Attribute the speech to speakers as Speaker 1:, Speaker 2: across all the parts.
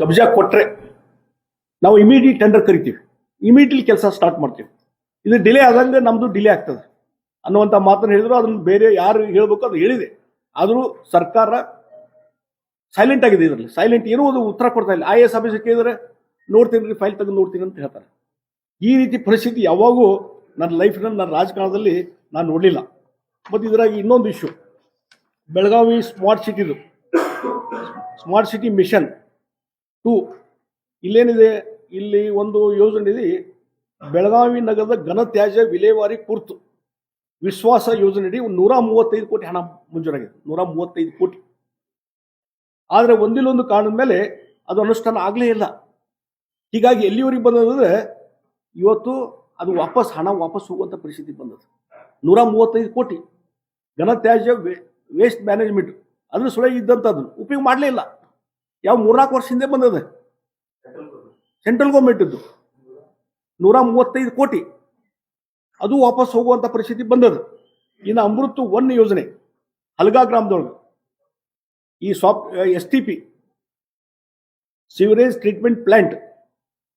Speaker 1: ಕಬ್ಜಾ ಕೊಟ್ಟರೆ ನಾವು immediate tender ಕರಿತೀವಿ. ಇಮಿಡಿಯೇಟ್ಲಿ ಕೆಲಸ ಸ್ಟಾರ್ಟ್ ಮಾಡ್ತೀವಿ. ಇದು ಡಿಲೇ ಆದಂಗೆ ನಮ್ಮದು ಡಿಲೇ ಆಗ್ತದೆ. ಅನ್ನುವಂಥ ಮಾತನ್ನು ಹೇಳಿದ್ರು ಅದನ್ನು ಬೇರೆ ಯಾರು ಹೇಳಬೇಕು ಅದು ಹೇಳಿದೆ. ಆದರೂ ಸರ್ಕಾರ ಸೈಲೆಂಟ್ ಆಗಿದೆ ಇದರಲ್ಲಿ. ಸೈಲೆಂಟ್ ಇರುವುದು ಉತ್ತರ ಕೊಡ್ತಾ ಇಲ್ಲ. ಐ ಎಸ್ ಆಫೀಸರ್ ಕೇಳಿದ್ರೆ ನೋಡ್ತೀನಿ ರೀ ಫೈಲ್ ತೆಗೆದು ನೋಡ್ತೀನಿ ಅಂತ ಹೇಳ್ತಾರೆ. ಈ ರೀತಿ ಪರಿಸ್ಥಿತಿ ಯಾವಾಗೂ ನನ್ನ ಲೈಫ್ನ ನನ್ನ ರಾಜಕಾರಣದಲ್ಲಿ ನಾನು ನೋಡಲಿಲ್ಲ. ಮತ್ತು ಇದರಾಗಿ ಇನ್ನೊಂದು ಇಶ್ಯೂ ಬೆಳಗಾವಿ ಸ್ಮಾರ್ಟ್ ಸಿಟಿದು ಸ್ಮಾರ್ಟ್ ಸಿಟಿ ಮಿಷನ್ ಟು. ಇಲ್ಲೇನಿದೆ? ಇಲ್ಲಿ ಒಂದು ಯೋಜನೆ ಇದೆ. ಬೆಳಗಾವಿ ನಗರದ ಘನತ್ಯಾಜ್ಯ ವಿಲೇವಾರಿ ಕುರ್ತು. ವಿಶ್ವಾಸ ಯೋಜನೆಯಡಿ ನೂರ ಮೂವತ್ತೈದು ಕೋಟಿ ಹಣ ಮಂಜೂರಾಗಿದೆ. ನೂರ ಮೂವತ್ತೈದು ಕೋಟಿ. ಆದರೆ ಒಂದಿಲ್ಲೊಂದು ಕಾರಣದ ಮೇಲೆ ಅದು ಅನುಷ್ಠಾನ ಆಗಲೇ ಇಲ್ಲ. ಹೀಗಾಗಿ ಎಲ್ಲಿವರೆಗೆ ಬಂದದಂದ್ರೆ ಇವತ್ತು ಅದು ವಾಪಸ್ ಹಣ ವಾಪಸ್ ಹೋಗುವಂಥ ಪರಿಸ್ಥಿತಿ ಬಂದದ್ದು. ನೂರ ಮೂವತ್ತೈದು ಕೋಟಿ. ಘನತ್ಯಾಜ್ಯ ವೇಸ್ಟ್ ಮ್ಯಾನೇಜ್ಮೆಂಟ್ ಅದ್ರ ಸುಳಗೆ ಇದ್ದಂಥದ್ದು ಉಪಯೋಗ ಮಾಡಲೇ ಇಲ್ಲ. ಯಾವ ಮೂರ್ನಾಲ್ಕು ವರ್ಷ ಹಿಂದೆ ಬಂದದ ಸೆಂಟ್ರಲ್ ಗೌರ್ಮೆಂಟದ್ದು ನೂರ ಮೂವತ್ತೈದು ಕೋಟಿ. ಅದು ವಾಪಸ್ ಹೋಗುವಂಥ ಪರಿಸ್ಥಿತಿ ಬಂದದ ಇನ್ನು ಅಮೃತ ಒನ್ ಯೋಜನೆ, ಹಲ್ಗಾ ಗ್ರಾಮದೊಳಗೆ. ಈ soft, S T P sewerage treatment plant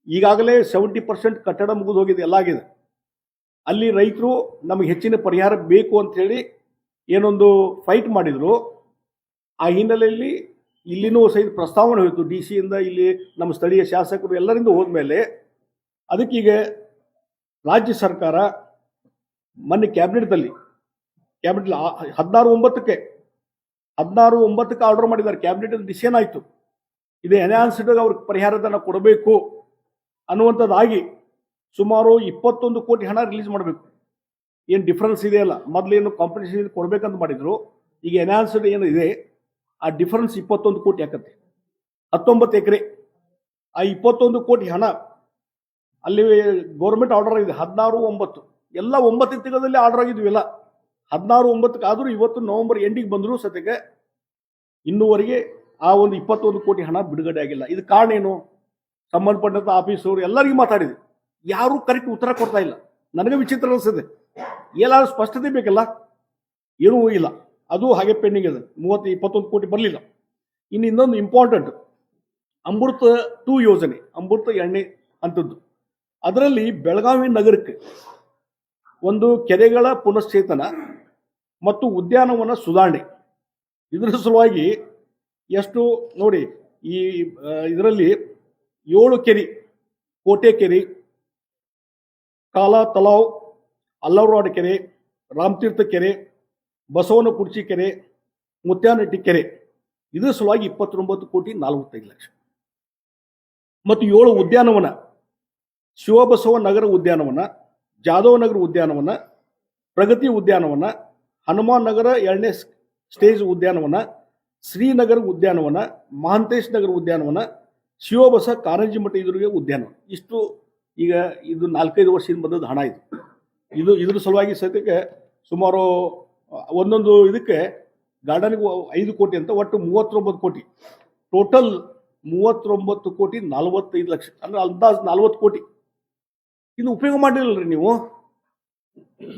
Speaker 1: ಈಗಾಗಲೇ ಸೆವೆಂಟಿ ಪರ್ಸೆಂಟ್ ಕಟ್ಟಡ ಮುಗಿದು ಹೋಗಿದೆ, ಎಲ್ಲ ಆಗಿದೆ. ಅಲ್ಲಿ ರೈತರು ನಮಗೆ ಹೆಚ್ಚಿನ ಪರಿಹಾರ ಬೇಕು ಅಂತ ಹೇಳಿ ಏನೊಂದು ಫೈಟ್ ಮಾಡಿದ್ರು. ಆ ಹಿನ್ನೆಲೆಯಲ್ಲಿ ಇಲ್ಲಿನೂ ಸಹಿತ ಪ್ರಸ್ತಾವನೆ ಹೋಯಿತು ಡಿ ಸಿಯಿಂದ, ಇಲ್ಲಿ ನಮ್ಮ ಸ್ಥಳೀಯ ಶಾಸಕರು ಎಲ್ಲರಿಂದ ಹೋದ್ಮೇಲೆ ಅದಕ್ಕೀಗ ರಾಜ್ಯ ಸರ್ಕಾರ ಮೊನ್ನೆ ಕ್ಯಾಬಿನೆಟ್ದಲ್ಲಿ ಕ್ಯಾಬಿನೆಟ್ ಹದಿನಾರು ಒಂಬತ್ತಕ್ಕೆ ಹದಿನಾರು ಒಂಬತ್ತಕ್ಕೆ ಆರ್ಡರ್ ಮಾಡಿದ್ದಾರೆ. ಕ್ಯಾಬಿನೆಟ್ ಡಿಸಿಷನ್ ಆಯಿತು. ಇದು ಎನ್ಹಾನ್ಸ್ಡ್ ಅವ್ರಿಗೆ ಪರಿಹಾರದನ್ನ ಕೊಡಬೇಕು ಅನ್ನುವಂಥದ್ದಾಗಿ ಸುಮಾರು ಇಪ್ಪತ್ತೊಂದು ಕೋಟಿ ಹಣ ರಿಲೀಸ್ ಮಾಡಬೇಕು. ಏನು ಡಿಫ್ರೆನ್ಸ್ ಇದೆಯಲ್ಲ? ಮೊದಲೇನು ಕಾಂಪಿಟೇಷನ್ ಕೊಡಬೇಕಂತ ಮಾಡಿದ್ರು. ಈಗ ಎನ್ಹಾನ್ಸ್ಡ್ ಏನು ಇದೆ ಆ ಡಿಫರೆನ್ಸ್ ಇಪ್ಪತ್ತೊಂದು ಕೋಟಿ ಆಕತ್ತೆ. ಹತ್ತೊಂಬತ್ತು ಎಕರೆ. ಆ ಇಪ್ಪತ್ತೊಂದು ಕೋಟಿ ಹಣ ಅಲ್ಲಿ ಗೌರ್ಮೆಂಟ್ ಆರ್ಡರ್ ಆಗಿದೆ. ಹದಿನಾರು, ಒಂಬತ್ತು. ಎಲ್ಲ ಒಂಬತ್ತು ತಿಂಗಳಲ್ಲಿ ಆರ್ಡರ್ ಆಗಿದ್ವಿ ಎಲ್ಲ. ಹದಿನಾರು, ಒಂಬತ್ತಕ್ಕೆ ಆದರೂ ಇವತ್ತು ನವೆಂಬರ್ ಎಂಡಿಗೆ ಬಂದರೂ ಸದ್ಯಕ್ಕೆ ಇನ್ನೂವರೆಗೆ ಆ ಒಂದು ಇಪ್ಪತ್ತೊಂದು ಕೋಟಿ ಹಣ ಬಿಡುಗಡೆ ಆಗಿಲ್ಲ. ಇದು ಕಾರಣ ಏನು? ಸಂಬಂಧಪಟ್ಟಂಥ ಆಫೀಸವರು ಎಲ್ಲರಿಗೂ ಮಾತಾಡಿದೆ. ಯಾರೂ ಕರೆಕ್ಟ್ ಉತ್ತರ ಕೊಡ್ತಾ ಇಲ್ಲ. ನನಗೆ ವಿಚಿತ್ರ ಅನಿಸ್ತದೆ ಎಲ್ಲಾದರೂ ಸ್ಪಷ್ಟತೆ ಬೇಕಲ್ಲ? ಏನೂ ಇಲ್ಲ. ಅದು ಹಾಗೆ ಪೆಂಡಿಂಗ್ ಇದೆ. ಮೂವತ್ತು, ಇಪ್ಪತ್ತೊಂದು ಕೋಟಿ ಬರಲಿಲ್ಲ. ಇನ್ನು ಇನ್ನೊಂದು ಇಂಪಾರ್ಟೆಂಟ್ ಅಮೃತ ಟೂ ಯೋಜನೆ, ಅಮೃತ ಎಣ್ಣೆ ಅಂತದ್ದು ಅದರಲ್ಲಿ ಬೆಳಗಾವಿ ನಗರಕ್ಕೆ ಒಂದು ಕೆರೆಗಳ ಪುನಶ್ಚೇತನ ಮತ್ತು ಉದ್ಯಾನವನ ಸುಧಾರಣೆ. ಇದರ ಸಲುವಾಗಿ ಎಷ್ಟು ನೋಡಿ, ಈ ಇದರಲ್ಲಿ ಏಳು ಕೆರೆ, ಕೋಟೆ ಕೆರೆ, ಕಾಲ ತಲಾವ್, ಅಲ್ಲವರಾಡ್ ಕೆರೆ, ರಾಮತೀರ್ಥ ಕೆರೆ ಬಸವನ ಕುರ್ಚಿ ಕೆರೆ, ಮುತ್ಯಾನಟ್ಟಿ ಕೆರೆ, ಇದರ ಸಲುವಾಗಿ ಇಪ್ಪತ್ತೊಂಬತ್ತು ಕೋಟಿ ನಲವತ್ತೈದು ಲಕ್ಷ. ಮತ್ತು ಏಳು ಉದ್ಯಾನವನ, ಶಿವಬಸವ ನಗರ ಉದ್ಯಾನವನ ಜಾದವ ನಗರ ಉದ್ಯಾನವನ, ಪ್ರಗತಿ ಉದ್ಯಾನವನ, ಹನುಮಾನ್ ನಗರ ಎರಡನೇ ಸ್ಟೇಜ್ ಉದ್ಯಾನವನ, ಶ್ರೀನಗರ ಉದ್ಯಾನವನ, ಮಹಾಂತೇಶ್ ನಗರ ಉದ್ಯಾನವನ, ಶಿವಬಸ ಕಾರಂಜಿ ಮಠ ಎದುರಿಗೆ ಉದ್ಯಾನವನ. ಇಷ್ಟು ಈಗ ಇದು ನಾಲ್ಕೈದು ವರ್ಷದಿಂದ ಬಂದದ್ದು ಹಣ ಇದು. ಇದು ಇದ್ರ ಸಲುವಾಗಿ ಸದ್ಯಕ್ಕೆ ಸುಮಾರು ಒಂದೊಂದು ಇದಕ್ಕೆ ಗಾರ್ಡನ್ಗೆ ಐದು ಕೋಟಿ ಅಂತ, ಒಟ್ಟು ಮೂವತ್ತೊಂಬತ್ತು ಕೋಟಿ. ಟೋಟಲ್ ಮೂವತ್ತೊಂಬತ್ತು ಕೋಟಿ ನಲವತ್ತೈದು ಲಕ್ಷ. ಅಂದ್ರೆ ಅಂದಾಜು ನಲ್ವತ್ತು ಕೋಟಿ. ಇನ್ನು ಉಪಯೋಗ ಮಾಡಿರಲ್ರಿ ನೀವು.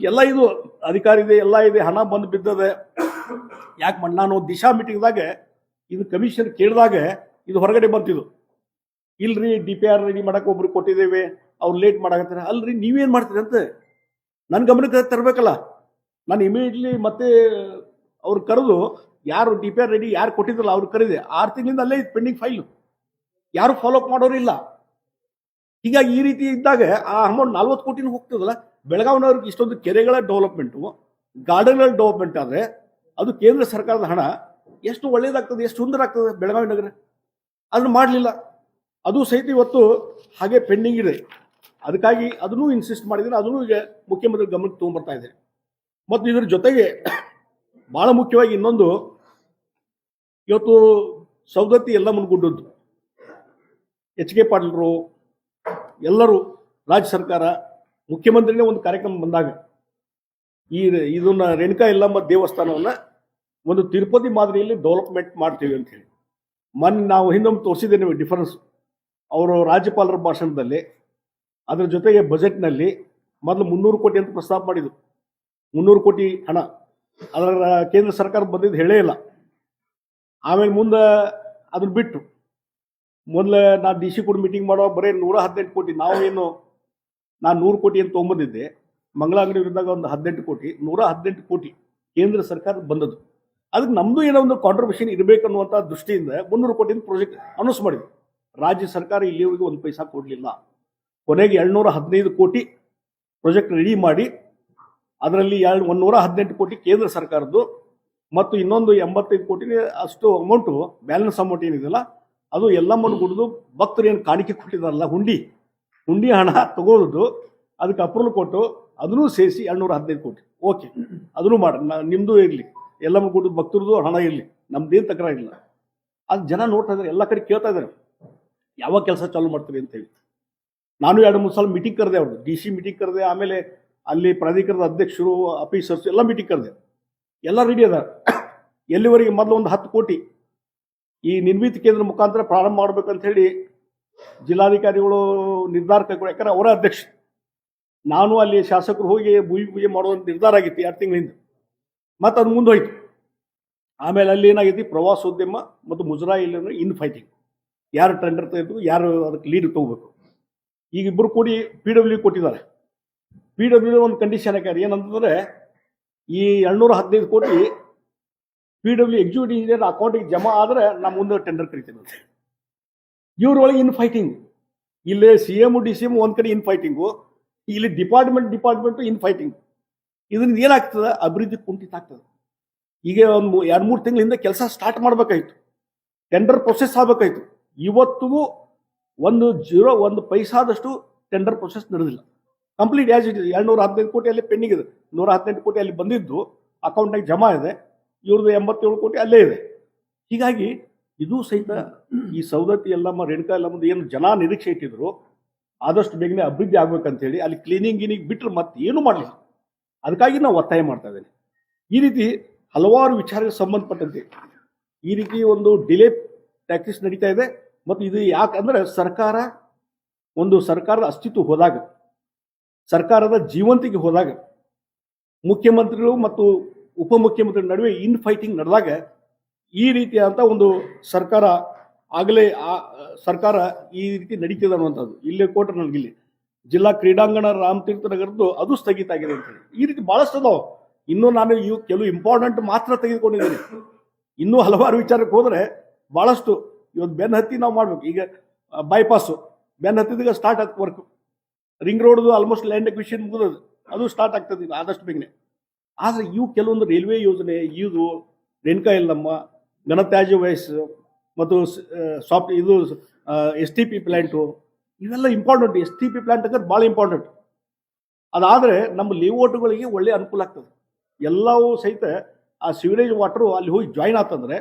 Speaker 1: ಎಲ್ಲ ಇದು ಅಧಿಕಾರ ಇದೆ, ಎಲ್ಲ ಇದೆ, ಹಣ ಬಂದು ಬಿದ್ದದೆ. ಯಾಕೆ ಮಾಡಿ ನಾನು ದಿಶಾ ಮೀಟಿಂಗ್ದಾಗ ಇದು ಕಮಿಷನ್ ಕೇಳಿದಾಗ ಇದು ಹೊರಗಡೆ ಬಂತಿದ್ದು ಇಲ್ರಿ ಡಿ ಪಿ ಆರ್ ರೆಡಿ ಮಾಡಕ್ಕೆ ಒಬ್ರು ಕೊಟ್ಟಿದ್ದೇವೆ, ಅವ್ರು ಲೇಟ್ ಮಾಡಕತ್ತಾರೆ. ಅಲ್ರಿ, ನೀವೇನು ಮಾಡ್ತೀರಿ ಅಂತ ನನ್ನ ಗಮನಕ್ಕೆ ತರಬೇಕಲ್ಲ. ನಾನು ಇಮಿಡಿಯೇಟ್ಲಿ ಮತ್ತೆ ಅವ್ರು ಕರೆದು, ಯಾರು ಡಿ ಪಿ ಆರ್ ರೆಡಿ ಯಾರು ಕೊಟ್ಟಿದ್ರಲ್ಲ ಅವ್ರು ಕರೆದೆ ಆರು ತಿಂಗಳಿಂದ ಅಲ್ಲೇ ಪೆಂಡಿಂಗ್ ಫೈಲು ಯಾರು ಫಾಲೋ ಅಪ್ ಮಾಡೋರಿಲ್ಲ ಹೀಗಾಗಿ ಈ ರೀತಿ ಇದ್ದಾಗ ಆ ಅಮೌಂಟ್ ನಲ್ವತ್ತು ಕೋಟಿನ ಹೋಗ್ತದಲ್ಲ, ಬೆಳಗಾವಿನವ್ರಿಗೆ ಇಷ್ಟೊಂದು ಕೆರೆಗಳ ಡೆವಲಪ್ಮೆಂಟು ಗಾರ್ಡನ್ಗಳ ಡೆವಲಪ್ಮೆಂಟ್ ಆದರೆ, ಅದು ಕೇಂದ್ರ ಸರ್ಕಾರದ ಹಣ. ಎಷ್ಟು ಒಳ್ಳೇದಾಗ್ತದೆ, ಎಷ್ಟು ಸುಂದರ ಆಗ್ತದೆ ಬೆಳಗಾವಿ ನಗರ? ಅದನ್ನು ಮಾಡಲಿಲ್ಲ. ಅದು ಸಹಿತ ಇವತ್ತು ಹಾಗೆ ಪೆಂಡಿಂಗ್ ಇದೆ. ಅದಕ್ಕಾಗಿ ಅದನ್ನು ಇನ್ಸಿಸ್ಟ್ ಮಾಡಿದ್ರೆ ಅದನ್ನು ಈಗ ಮುಖ್ಯಮಂತ್ರಿ ಗಮನಕ್ಕೆ ತೊಗೊಂಡ್ಬರ್ತಾ ಇದೆ ಮತ್ತು ಇದರ ಜೊತೆಗೆ ಬಹಳ ಮುಖ್ಯವಾಗಿ ಇನ್ನೊಂದು ಇವತ್ತು ಸೌಗತಿ ಎಲ್ಲ ಮುನ್ಗೊಂಡದ್ದು ಎಚ್ ಕೆ ಪಾಟೀಲ್ರು, ಎಲ್ಲರೂ ರಾಜ್ಯ ಸರ್ಕಾರ ಮುಖ್ಯಮಂತ್ರಿನೇ ಒಂದು ಕಾರ್ಯಕ್ರಮ ಬಂದಾಗ ಈ ಇದನ್ನ ರೇಣುಕಾ ಯಲ್ಲಮ್ಮ ದೇವಸ್ಥಾನವನ್ನ ಒಂದು ತಿರುಪತಿ ಮಾದರಿಯಲ್ಲಿ ಡೆವಲಪ್ಮೆಂಟ್ ಮಾಡ್ತೀವಿ ಅಂತ ಹೇಳಿ. ಮೊನ್ನೆ ನಾವು ಹಿಂದೊಮ್ಮೆ ತೋರಿಸಿದ್ದೇವೆ ಡಿಫರೆನ್ಸ್ ಅವರು ರಾಜ್ಯಪಾಲರ ಭಾಷಣದಲ್ಲಿ ಅದರ ಜೊತೆಗೆ ಬಜೆಟ್ನಲ್ಲಿ ಮೊದಲು ಮುನ್ನೂರು ಕೋಟಿ ಅಂತ ಪ್ರಸ್ತಾಪ ಮಾಡಿದ್ರು. ಮುನ್ನೂರು ಕೋಟಿ ಹಣ. ಅದರ ಕೇಂದ್ರ ಸರ್ಕಾರ ಬಂದಿದ್ದು ಹೇಳೇ ಇಲ್ಲ. ಆಮೇಲೆ ಮುಂದೆ ಅದನ್ನ ಬಿಟ್ಟು ಮೊದಲ ನಾ ಡಿ ಸಿ ಕೂಡ ಮೀಟಿಂಗ್ ಮಾಡೋ ಬರೀ ನೂರ ಹದಿನೆಂಟು ಕೋಟಿ, ನಾವೇನು ನಾನು ನೂರು ಕೋಟಿ ಅಂತ ತೊಗೊಂಬಂದಿದ್ದೆ. ಮಂಗಳ ಅಂಗಡಿ ವಿರುದ್ಧ ಒಂದು ಹದಿನೆಂಟು ಕೋಟಿ, ನೂರ ಹದಿನೆಂಟು ಕೋಟಿ ಕೇಂದ್ರ ಸರ್ಕಾರ ಬಂದದ್ದು. ಅದಕ್ಕೆ ನಮ್ಮದು ಏನೋ ಒಂದು ಕಾಂಟ್ರಿಬ್ಯೂಷನ್ ಇರಬೇಕು ಅನ್ನುವಂಥ ದೃಷ್ಟಿಯಿಂದ ಮುನ್ನೂರು ಕೋಟಿಯಿಂದ ಪ್ರಾಜೆಕ್ಟ್ ಅನೌನ್ಸ್ ಮಾಡಿದ್ವಿ. ರಾಜ್ಯ ಸರ್ಕಾರ ಇಲ್ಲಿವರೆಗೂ ಒಂದು ಪೈಸಾ ಕೊಡಲಿಲ್ಲ. ಕೊನೆಗೆ ಏಳ್ನೂರ ಹದಿನೈದು ಕೋಟಿ ಪ್ರಾಜೆಕ್ಟ್ ರೆಡಿ ಮಾಡಿ ಅದರಲ್ಲಿ ಎರಡು ಒಂದೂರ ಹದಿನೆಂಟು ಕೋಟಿ ಕೇಂದ್ರ ಸರ್ಕಾರದ್ದು ಮತ್ತು ಇನ್ನೊಂದು ಎಂಬತ್ತೈದು ಕೋಟಿ ಅಷ್ಟು ಅಮೌಂಟು ಬ್ಯಾಲೆನ್ಸ್ ಅಮೌಂಟ್ ಏನಿದೆಯಲ್ಲ, ಅದು ಎಲ್ಲಮ್ಮನ್ನು ಕುಡಿದು ಭಕ್ತರು ಏನು ಕಾಣಿಕೆ ಕೊಟ್ಟಿದಾರಲ್ಲ ಹುಂಡಿ. ಹುಂಡಿ ಹಣ ತಗೋದು, ಅದಕ್ಕೆ ಅಪ್ರೂವಲ್ ಕೊಟ್ಟು ಅದನ್ನೂ ಸೇರಿಸಿ ಎರಡ್ನೂರ ಹದಿನೈದು ಕೋಟಿ. ಓಕೆ. ಅದನ್ನು ಮಾಡಿ. ನಿಮ್ಮದು ಇರಲಿ. ಎಲ್ಲಮ್ಮ ಕುಡಿದು ಭಕ್ತರದ್ದು ಹಣ ಇರಲಿ. ನಮ್ದೇನು ತಕರಾರಿಲ್ಲ ಅದು ಜನ ನೋಡ್ತಾ ಇದ್ದಾರೆ, ಎಲ್ಲ ಕಡೆ ಕೇಳ್ತಾ ಇದ್ದಾರೆ. ಯಾವಾಗ ಕೆಲಸ ಚಾಲೂ ಮಾಡ್ತೀವಿ ಅಂತ ಹೇಳಿ. ನಾನು ಎರಡು, ಮೂರು ಸಲ ಮೀಟಿಂಗ್ ಕರೆದೆ ಅವರು ಡಿ ಸಿ ಮೀಟಿಂಗ್ ಕರೆದೆ, ಆಮೇಲೆ ಅಲ್ಲಿ ಪ್ರಾಧಿಕಾರದ ಅಧ್ಯಕ್ಷರು ಆಫೀಸರ್ಸ್ ಎಲ್ಲ ಮೀಟಿಂಗ್ ಕರೆದೆ. ಎಲ್ಲ ರೆಡಿ ಅದ ಎಲ್ಲಿವರೆಗೆ ಮೊದಲು ಒಂದು ಹತ್ತು ಕೋಟಿ ಈ ನಿರ್ಮಿತಿ ಕೇಂದ್ರ ಮುಖಾಂತರ ಪ್ರಾರಂಭ ಮಾಡ್ಬೇಕಂತ ಹೇಳಿ ಜಿಲ್ಲಾಧಿಕಾರಿಗಳು ನಿರ್ಧಾರ ಕೈಗೊಂಡು ಯಾಕಂದ್ರೆ ಅವರ ಅಧ್ಯಕ್ಷ ನಾನು ಅಲ್ಲಿ ಶಾಸಕರು ಹೋಗಿ ಭೂಮಿ ಪೂಜೆ ಮಾಡುವಂಥ ನಿರ್ಧಾರ ಆಗಿತ್ತು ಎರಡು ತಿಂಗಳಿಂದ. ಮತ್ತು ಅದು ಮುಂದೋಯ್ತು. ಆಮೇಲೆ ಅಲ್ಲಿ ಏನಾಗೈತಿ ಪ್ರವಾಸೋದ್ಯಮ ಮತ್ತು ಮುಜರಾಯಿ ಇನ್ ಫೈಟಿಂಗ್ ಯಾರು ಟೆಂಡರ್ ತೆಗೆದು, ಯಾರು ಅದಕ್ಕೆ ಲೀಡ್ ತಗೋಬೇಕು. ಈಗ ಇಬ್ಬರು ಕೂಡಿ ಪಿ ಡಬ್ಲ್ಯೂ ಕೊಟ್ಟಿದ್ದಾರೆ. ಪಿ ಡಬ್ಲ್ಯೂ ಒಂದು ಕಂಡೀಷನ್ ಹಾಕ್ಯಾರ ಏನಂತಂದ್ರೆ ಈ ಎರಡ್ನೂರ ಹದಿನೈದು ಕೋಟಿ ಪಿ ಡಬ್ಲ್ಯೂ ಎಕ್ಸಿಕ್ಯೂಟಿವ್ ಇಂಜಿನಿಯರ್ ಅಕೌಂಟಿಗೆ ಜಮಾ ಆದರೆ ನಮ್ಮ ಮುಂದೆ ಟೆಂಡರ್ ಕರಿತೀನಿ ಅಂತ ಇವ್ರೊಳಗೆ ಇನ್ ಫೈಟಿಂಗ್ ಇಲ್ಲಿ C M D C M ಒಂದು ಕಡೆ ಇನ್ ಫೈಟಿಂಗು ಇಲ್ಲಿ ಡಿಪಾರ್ಟ್ಮೆಂಟ್ ಡಿಪಾರ್ಟ್ಮೆಂಟು ಇನ್ ಫೈಟಿಂಗ್ ಇದರಿಂದ ಏನಾಗ್ತದೆ? ಅಭಿವೃದ್ಧಿ ಕುಂಠಿತ ಆಗ್ತದೆ. ಈಗ ಒಂದು ಎರಡು ಮೂರು ತಿಂಗಳಿಂದ ಕೆಲಸ ಸ್ಟಾರ್ಟ್ ಮಾಡಬೇಕಾಯ್ತು. ಟೆಂಡರ್ ಪ್ರೊಸೆಸ್ ಆಗಬೇಕಾಯ್ತು. ಇವತ್ತಿಗೂ ಒಂದು ಜೀರೋ ಒಂದು ಪೈಸಾದಷ್ಟು ಟೆಂಡರ್ ಪ್ರೊಸೆಸ್ ನಡೆದಿಲ್ಲ. ಕಂಪ್ಲೀಟ್ ಆಸ್ ಇಟ್ ಎರಡ್ನೂರ ಹದಿನೈದು ಕೋಟಿ ಅಲ್ಲಿ ಪೆಂಡಿಂಗ್ ಇದೆ. ನೂರ ಹದಿನೆಂಟು ಕೋಟಿ ಅಲ್ಲಿ ಬಂದಿದ್ದು ಅಕೌಂಟ್ನಾಗ ಜಮಾ ಇದೆ. ಇವ್ರದ್ದು ಎಂಬತ್ತೇಳು ಕೋಟಿ ಅಲ್ಲೇ ಇದೆ. ಹೀಗಾಗಿ ಇದು ಸಹಿತ ಈ ಸವದತ್ತಿ ಎಲ್ಲ ರೇಣುಕಾ ಎಲ್ಲಮ್ಮದು ಏನು ಜನ ನಿರೀಕ್ಷೆ ಇಟ್ಟಿದ್ರು, ಆದಷ್ಟು ಬೇಗನೆ ಅಭಿವೃದ್ಧಿ ಆಗ್ಬೇಕಂತೇಳಿ ಅಲ್ಲಿ ಕ್ಲೀನಿಂಗ್ ಗಿನಿಂಗ್ ಬಿಟ್ಟರೆ ಮತ್ತೆ ಏನು ಮಾಡಲಿಲ್ಲ. ಅದಕ್ಕಾಗಿ ನಾವು ಒತ್ತಾಯ ಮಾಡ್ತಾ ಇದ್ದೇನೆ. ಈ ರೀತಿ ಹಲವಾರು ವಿಚಾರಕ್ಕೆ ಸಂಬಂಧಪಟ್ಟಂತೆ ಈ ರೀತಿ ಒಂದು ಡಿಲೇ ಟ್ಯಾಕ್ಟಿಸ್ ನಡೀತಾ ಇದೆ. ಮತ್ತು ಇದು ಯಾಕಂದ್ರೆ ಸರ್ಕಾರ, ಒಂದು ಸರ್ಕಾರದ ಅಸ್ತಿತ್ವ ಹೋದಾಗ ಸರ್ಕಾರದ ಜೀವಂತಿಗೆ ಹೋದಾಗ ಮುಖ್ಯಮಂತ್ರಿಗಳು ಮತ್ತು ಉಪಮುಖ್ಯಮಂತ್ರಿ ನಡುವೆ ಇನ್ ಫೈಟಿಂಗ್ ನಡೆದಾಗ ಈ ರೀತಿಯಾದಂಥ ಒಂದು ಸರ್ಕಾರ ಆಗಲೇ ಆ, ಸರ್ಕಾರ ಈ ರೀತಿ ನಡೀತಿದೆ ಅನ್ನುವಂಥದ್ದು. ಇಲ್ಲೇ ಕೋಟೆ ನನಗಿಲ್ಲಿ ಜಿಲ್ಲಾ ಕ್ರೀಡಾಂಗಣ ರಾಮತೀರ್ಥ ನಗರದ್ದು ಅದು ಸ್ಥಗಿತ ಆಗಿದೆ ಅಂತ ಹೇಳಿ. ಈ ರೀತಿ ಬಹಳಷ್ಟು ಅದಾವ. ಇನ್ನೂ ನಾನು ಇವು ಕೆಲವು ಇಂಪಾರ್ಟೆಂಟ್ ಮಾತ್ರ ತೆಗೆದುಕೊಂಡಿದ್ದೀನಿ. ಇನ್ನೂ ಹಲವಾರು ವಿಚಾರಕ್ಕೆ ಹೋದರೆ ಬಹಳಷ್ಟು ಇವತ್ತು ಬೆನ್ನ ಹತ್ತಿ ನಾವು ಮಾಡ್ಬೇಕು. ಈಗ ಬೈಪಾಸು ಬೆನ್ನ ಹತ್ತಿದಾಗ ಸ್ಟಾರ್ಟ್ ಆಗ್ತಾ ವರ್ಕ್ ರಿಂಗ್ ರೋಡ್ದು ಆಲ್ಮೋಸ್ಟ್ ಲ್ಯಾಂಡ್ ಎಕ್ವಿಷನ್ ಮುಗಿದದು ಅದು ಸ್ಟಾರ್ಟ್ ಆಗ್ತದೆ ಆದಷ್ಟು ಬೇಗನೆ. ಆದರೆ ಇವು ಕೆಲವೊಂದು ರೈಲ್ವೆ ಯೋಜನೆ ಇದು ರೇಣುಕಾ ಇಲ್ಲಮ್ಮ ಘನತ್ಯಾಜ್ಯ ವಯಸ್ಸು ಮತ್ತು ಸಾಫ್ಟ್ ಇದು ಎಸ್ ಟಿ ಪಿ ಪ್ಲ್ಯಾಂಟು ಇವೆಲ್ಲ important S T P plant ಅಂದ್ರೆ ಭಾಳ ಇಂಪಾರ್ಟೆಂಟ್ ಅದಾದರೆ ನಮ್ಮ ಲೇಔಟ್ಗಳಿಗೆ ಒಳ್ಳೆ ಅನುಕೂಲ ಆಗ್ತದೆ. ಎಲ್ಲವೂ ಸಹಿತ ಆ ಸಿವರೇಜ್ ವಾಟ್ರು ಅಲ್ಲಿ ಹೋಗಿ ಜಾಯಿನ್ ಆತಂದ್ರೆ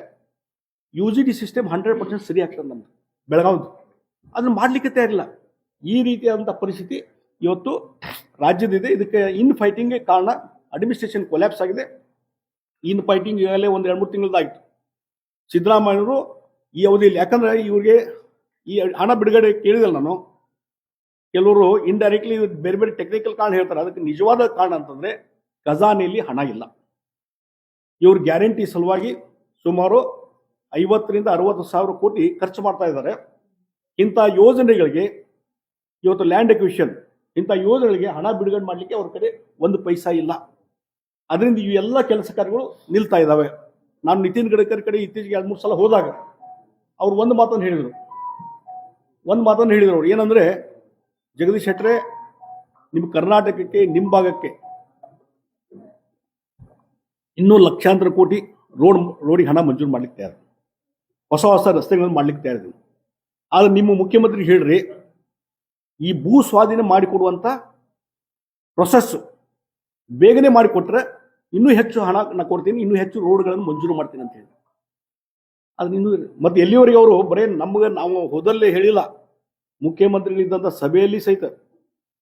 Speaker 1: U G D system hundred percent ಸರಿ ಆಗ್ತದೆ ನಮ್ದು, ಬೆಳಗಾವ್ದು. ಅದನ್ನು ಮಾಡಲಿಕ್ಕೆ ತಯಾರಿಲ್ಲ. ಈ ರೀತಿಯಾದಂಥ ಪರಿಸ್ಥಿತಿ ಇವತ್ತು ರಾಜ್ಯದಿದೆ ಇದಕ್ಕೆ ಇನ್ ಫೈಟಿಂಗ್ಗೆ ಕಾರಣ ಅಡ್ಮಿನಿಸ್ಟ್ರೇಷನ್ ಕೊಲ್ಯಾಪ್ಸ್ ಆಗಿದೆ. ಇನ್ ಫೈಟಿಂಗ್ ಈಗಾಗಲೇ ಒಂದು ಎರಡು ಮೂರು ತಿಂಗಳದಾಗಿತ್ತು ಸಿದ್ದರಾಮಯ್ಯವರು ಈ ಅವಧಿಯಲ್ಲಿ, ಯಾಕಂದರೆ ಇವ್ರಿಗೆ ಈ ಹಣ ಬಿಡುಗಡೆ ಕೇಳಿದಲ್ಲ ನಾನು. ಕೆಲವರು ಇಂಡೈರೆಕ್ಟ್ಲಿ ಬೇರೆ ಬೇರೆ ಟೆಕ್ನಿಕಲ್ ಕಾರಣ ಹೇಳ್ತಾರೆ. ಅದಕ್ಕೆ ನಿಜವಾದ ಕಾರಣ ಅಂತಂದರೆ ಖಜಾನೆಯಲ್ಲಿ ಹಣ ಇಲ್ಲ. ಇವ್ರ ಗ್ಯಾರಂಟಿ ಸಲುವಾಗಿ ಸುಮಾರು ಐವತ್ತರಿಂದ ಅರವತ್ತು ಸಾವಿರ ಕೋಟಿ ಖರ್ಚು ಮಾಡ್ತಾ ಇದ್ದಾರೆ. ಇಂಥ ಯೋಜನೆಗಳಿಗೆ ಇವತ್ತು ಲ್ಯಾಂಡ್ ಎಕ್ವಿಷನ್ ಇಂಥ ಯೋಜನೆಗಳಿಗೆ ಹಣ ಬಿಡುಗಡೆ ಮಾಡಲಿಕ್ಕೆ ಅವ್ರ ಕಡೆ ಒಂದು ಪೈಸಾ ಇಲ್ಲ. ಅದರಿಂದ ಇವೆಲ್ಲ ಕೆಲಸ ಕಾರ್ಯಗಳು ನಿಲ್ತಾ ಇದ್ದಾವೆ ನಾನು ನಿತಿನ್ ಗಡ್ಕರಿ ಕಡೆ ಇತ್ತೀಚೆಗೆ ಎರಡು ಮೂರು ಸಲ ಹೋದಾಗ ಅವ್ರು ಒಂದು ಮಾತನ್ನು ಹೇಳಿದರು. ಒಂದು ಮಾತನ್ನು ಹೇಳಿದರು ಅವ್ರು. ಏನಂದರೆ, ಜಗದೀಶ್ ಶೆಟ್ಟರೆ ನಿಮ್ಮ ಕರ್ನಾಟಕಕ್ಕೆ, ನಿಮ್ಮ ಭಾಗಕ್ಕೆ ಇನ್ನೂ ಲಕ್ಷಾಂತರ ಕೋಟಿ ರೋಡ್, ರೋಡಿಗೆ ಹಣ ಮಂಜೂರು ಮಾಡಲಿಕ್ಕೆ ತಯಾರು ಹೊಸ ಹೊಸ ರಸ್ತೆಗಳನ್ನು ಮಾಡಲಿಕ್ಕೆ ತಯಾರಿದ್ದೀವಿ ಆದರೆ ನಿಮ್ಮ ಮುಖ್ಯಮಂತ್ರಿ ಹೇಳ್ರಿ ಈ ಭೂ ಸ್ವಾಧೀನ ಮಾಡಿಕೊಡುವಂಥ ಪ್ರೊಸೆಸ್ಸು ಬೇಗನೆ ಮಾಡಿಕೊಟ್ರೆ ಇನ್ನೂ ಹೆಚ್ಚು ಹಣ ನಾನು ಕೊಡ್ತೀನಿ, ಇನ್ನೂ ಹೆಚ್ಚು ರೋಡ್ಗಳನ್ನು ಮಂಜೂರು ಮಾಡ್ತೀನಿ ಅಂತ ಹೇಳಿ. ಅದನ್ನ ಇನ್ನೂ ಮತ್ತೆ ಎಲ್ಲಿವರೆಗೆ ಅವರು ಬರೇ ನಮಗೆ ನಾವು ಹೋದಲ್ಲೇ ಹೇಳಿಲ್ಲ. ಮುಖ್ಯಮಂತ್ರಿಗಳಿದ್ದಂಥ ಸಭೆಯಲ್ಲಿ ಸಹಿತ,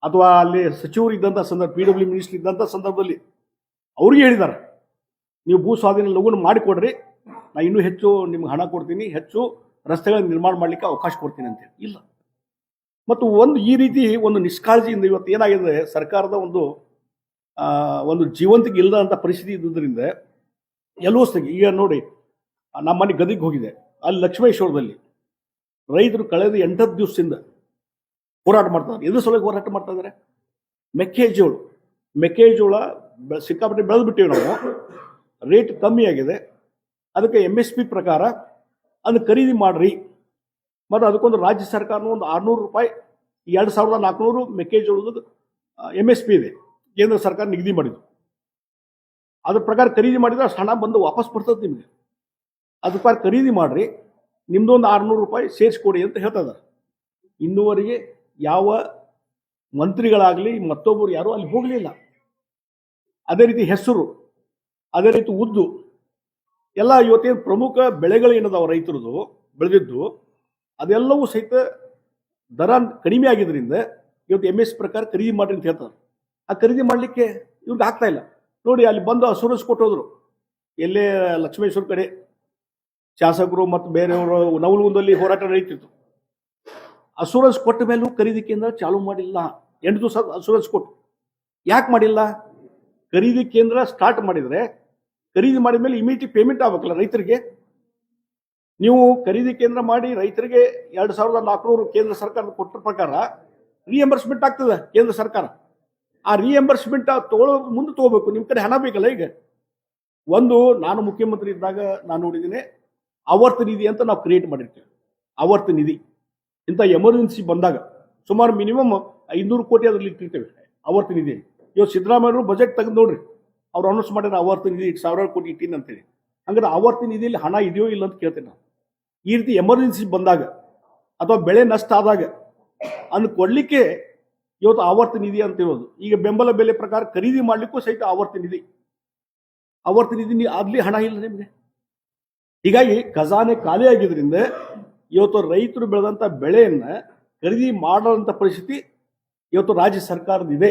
Speaker 1: ಅಥವಾ ಅಲ್ಲಿ ಸಚಿವರು ಇದ್ದಂಥ ಸಂದರ್ಭ ಪಿ ಡಬ್ಲ್ಯೂ ಮಿನಿಸ್ಟರ್ ಇದ್ದಂಥ ಸಂದರ್ಭದಲ್ಲಿ ಅವ್ರಿಗೆ ಹೇಳಿದ್ದಾರೆ, ನೀವು ಭೂ ಸ್ವಾಧೀನ ಲಘುನ ಮಾಡಿಕೊಡ್ರಿ ನಾನು ಇನ್ನೂ ಹೆಚ್ಚು ನಿಮ್ಗೆ ಹಣ ಕೊಡ್ತೀನಿ, ಹೆಚ್ಚು ರಸ್ತೆಗಳನ್ನು ನಿರ್ಮಾಣ ಮಾಡಲಿಕ್ಕೆ ಅವಕಾಶ ಕೊಡ್ತೀನಿ ಅಂತೇಳಿ ಇಲ್ಲ. ಮತ್ತು ಒಂದು ಈ ರೀತಿ ಒಂದು ನಿಷ್ಕಾಳಜಿಯಿಂದ ಇವತ್ತು ಏನಾಗಿದೆ, ಸರ್ಕಾರದ ಒಂದು ಒಂದು ಜೀವಂತಿಗೆ ಇಲ್ಲದಂಥ ಪರಿಸ್ಥಿತಿ ಇದ್ದುದರಿಂದ ಎಲ್ಲೋ ಈಗ ನೋಡಿ, ನಮ್ಮ ಮನೆ ಗದಿಗೆ ಹೋಗಿದೆ. ಅಲ್ಲಿ ಲಕ್ಷ್ಮೇಶ್ವರದಲ್ಲಿ ರೈತರು ಕಳೆದ ಎಂಟತ್ತು ದಿವಸದಿಂದ ಹೋರಾಟ ಮಾಡ್ತಾರೆ ಎದುರು ಸಲುವಾಗಿ ಹೋರಾಟ ಮಾಡ್ತಾ ಇದ್ದಾರೆ? ಮೆಕ್ಕೆಜೋಳ. ಮೆಕ್ಕೆಜೋಳ ಸಿಕ್ಕಾಪಟ್ಟೆ ಬೆಳೆದು ಬಿಟ್ಟಿವಿ ನಾವು. ರೇಟ್ ಕಮ್ಮಿ ಆಗಿದೆ. ಅದಕ್ಕೆ ಎಂ ಎಸ್ ಪಿ ಪ್ರಕಾರ ಅದನ್ನು ಖರೀದಿ ಮಾಡ್ರಿ. ಮತ್ತು ಅದಕ್ಕೊಂದು ರಾಜ್ಯ ಸರ್ಕಾರನೂ ಒಂದು ಆರುನೂರು ರೂಪಾಯಿ ಎರಡು ಸಾವಿರದ ನಾಲ್ಕುನೂರು ಮೆಕ್ಕೆಜೋಳದ ಎಂ ಎಸ್ ಪಿ ಇದೆ, ಕೇಂದ್ರ ಸರ್ಕಾರ ನಿಗದಿ ಮಾಡಿದ್ದು. ಅದ್ರ ಪ್ರಕಾರ ಖರೀದಿ ಮಾಡಿದ್ರೆ ಅಷ್ಟು ಹಣ ಬಂದು ವಾಪಸ್ ಬರ್ತದೆ ನಿಮಗೆ. ಅದ್ರ ಪ್ರಕಾರ ಖರೀದಿ ಮಾಡ್ರಿ ನಿಮ್ಮದೊಂದು ಆರುನೂರು ರೂಪಾಯಿ ಸೇರಿಸ್ಕೊಡಿ ಅಂತ ಹೇಳ್ತಾ ಇನ್ನುವರೆಗೆ ಯಾವ ಮಂತ್ರಿಗಳಾಗಲಿ ಮತ್ತೊಬ್ಬರು ಯಾರೂ ಅಲ್ಲಿ ಹೋಗಲಿಲ್ಲ. ಅದೇ ರೀತಿ ಹೆಸರು, ಅದೇ ರೀತಿ ಉದ್ದು, ಎಲ್ಲ ಇವತ್ತೇನು ಪ್ರಮುಖ ಬೆಳೆಗಳು ಏನದಾವ ರೈತರದು, ಬೆಳೆದಿದ್ದು ಅದೆಲ್ಲವೂ ಸಹಿತ ದರ ಕಡಿಮೆ ಆಗಿದ್ದರಿಂದ ಇವತ್ತು ಎಂ ಎಸ್ ಪ್ರಕಾರ ಖರೀದಿ ಮಾಡ್ರಿ ಅಂತ ಹೇಳ್ತಾರೆ. ಆ ಖರೀದಿ ಮಾಡಲಿಕ್ಕೆ ಇವ್ರಿಗೆ ಆಗ್ತಾ ಇಲ್ಲ. ನೋಡಿ, ಅಲ್ಲಿ ಬಂದು ಅಸೂರೆನ್ಸ್ ಕೊಟ್ಟೋದ್ರು ಎಲ್ಲೇ ಲಕ್ಷ್ಮೇಶ್ವರ ಕಡೆ ಶಾಸಕರು ಮತ್ತು ಬೇರೆಯವರು ನವಲಗುಂದಲ್ಲಿ ಹೋರಾಟ ನಡೀತಿತ್ತು. ಅಸೂರೆನ್ಸ್ ಕೊಟ್ಟ ಮೇಲೂ ಖರೀದಿ ಕೇಂದ್ರ ಚಾಲೂ ಮಾಡಿಲ್ಲ. ಎಂಟು ದಿವಸ ಅಸೂರೆನ್ಸ್ ಕೊಟ್ಟು. ಯಾಕೆ ಮಾಡಿಲ್ಲ? ಖರೀದಿ ಕೇಂದ್ರ ಸ್ಟಾರ್ಟ್ ಮಾಡಿದರೆ, ಖರೀದಿ ಮಾಡಿದ ಮೇಲೆ ಇಮಿಡಿಯೇಟ್ ಪೇಮೆಂಟ್ ಆಗ್ಬೇಕಲ್ಲ ರೈತರಿಗೆ. ನೀವು ಖರೀದಿ ಕೇಂದ್ರ ಮಾಡಿ ರೈತರಿಗೆ ಎರಡು ಸಾವಿರದ ನಾಲ್ಕುನೂರು ಕೇಂದ್ರ ಸರ್ಕಾರ ಕೊಟ್ಟ ಪ್ರಕಾರ ರಿಎಂಬರ್ಸ್ಮೆಂಟ್ ಆಗ್ತದೆ ಕೇಂದ್ರ ಸರ್ಕಾರ. ಆ ರಿಎಂಬರ್ಸ್ಮೆಂಟ್ ತಗೊಳ್ಳೋ ಮುಂದೆ ತಗೋಬೇಕು. ನಿಮ್ಮ ಕಡೆ ಹಣ ಬೇಕಲ್ಲ ಈಗ? ಒಂದು, ನಾನು ಮುಖ್ಯಮಂತ್ರಿ ಇದ್ದಾಗ ನಾನು ನೋಡಿದ್ದೀನಿ, ಆವರ್ತ ನಿಧಿ ಅಂತ ನಾವು ಕ್ರಿಯೇಟ್ ಮಾಡಿರ್ತೀವಿ. ಆವರ್ತ ನಿಧಿ. ಇಂಥ ಎಮರ್ಜೆನ್ಸಿ ಬಂದಾಗ ಸುಮಾರು ಮಿನಿಮಮ್ ಐನೂರು ಕೋಟಿ ಅದರಲ್ಲಿ ಇಟ್ಟಿರ್ತೇವೆ ಆವರ್ತ ನಿಧಿ. ಇವತ್ತು ಸಿದ್ದರಾಮಯ್ಯವರು ಬಜೆಟ್ ತೆಗೆದು ನೋಡ್ರಿ. ಅವ್ರು ಅನೌನ್ಸ್ ಮಾಡಿದ್ರೆ ಆವರ್ತ ನಿಧಿ ಸಾವಿರಾರು ಕೋಟಿ ಇಟ್ಟಿನ ಅಂತೇಳಿ. ಹಂಗಾರೆ ಆವರ್ತ ನಿಧಿಯಲ್ಲಿ ಹಣ ಇದೆಯೋ ಇಲ್ಲ ಅಂತ ಕೇಳ್ತೇನೆ ನಾನು. ಈ ರೀತಿ ಎಮರ್ಜೆನ್ಸಿ ಬಂದಾಗ ಅಥವಾ ಬೆಳೆ ನಷ್ಟ ಆದಾಗ ಅನ್ನು ಕೊಡಲಿಕ್ಕೆ ಇವತ್ತು ಆವರ್ತ ನಿಧಿ ಅಂತ ಇರೋದು. ಈಗ ಬೆಂಬಲ ಬೆಲೆ ಪ್ರಕಾರ ಖರೀದಿ ಮಾಡಲಿಕ್ಕೂ ಸಹಿತ ಆವರ್ತ ನಿಧಿ. ಆವರ್ತ ನಿಧಿ ಅಲ್ಲಿ ಹಣ ಇಲ್ಲ ನಿಮಗೆ. ಹೀಗಾಗಿ ಖಜಾನೆ ಖಾಲಿ ಆಗಿದ್ರಿಂದ ಇವತ್ತು ರೈತರು ಬೆಳೆದಂಥ ಬೆಳೆಯನ್ನು ಖರೀದಿ ಮಾಡದಂಥ ಪರಿಸ್ಥಿತಿ ಇವತ್ತು ರಾಜ್ಯ ಸರ್ಕಾರದ ಇದೆ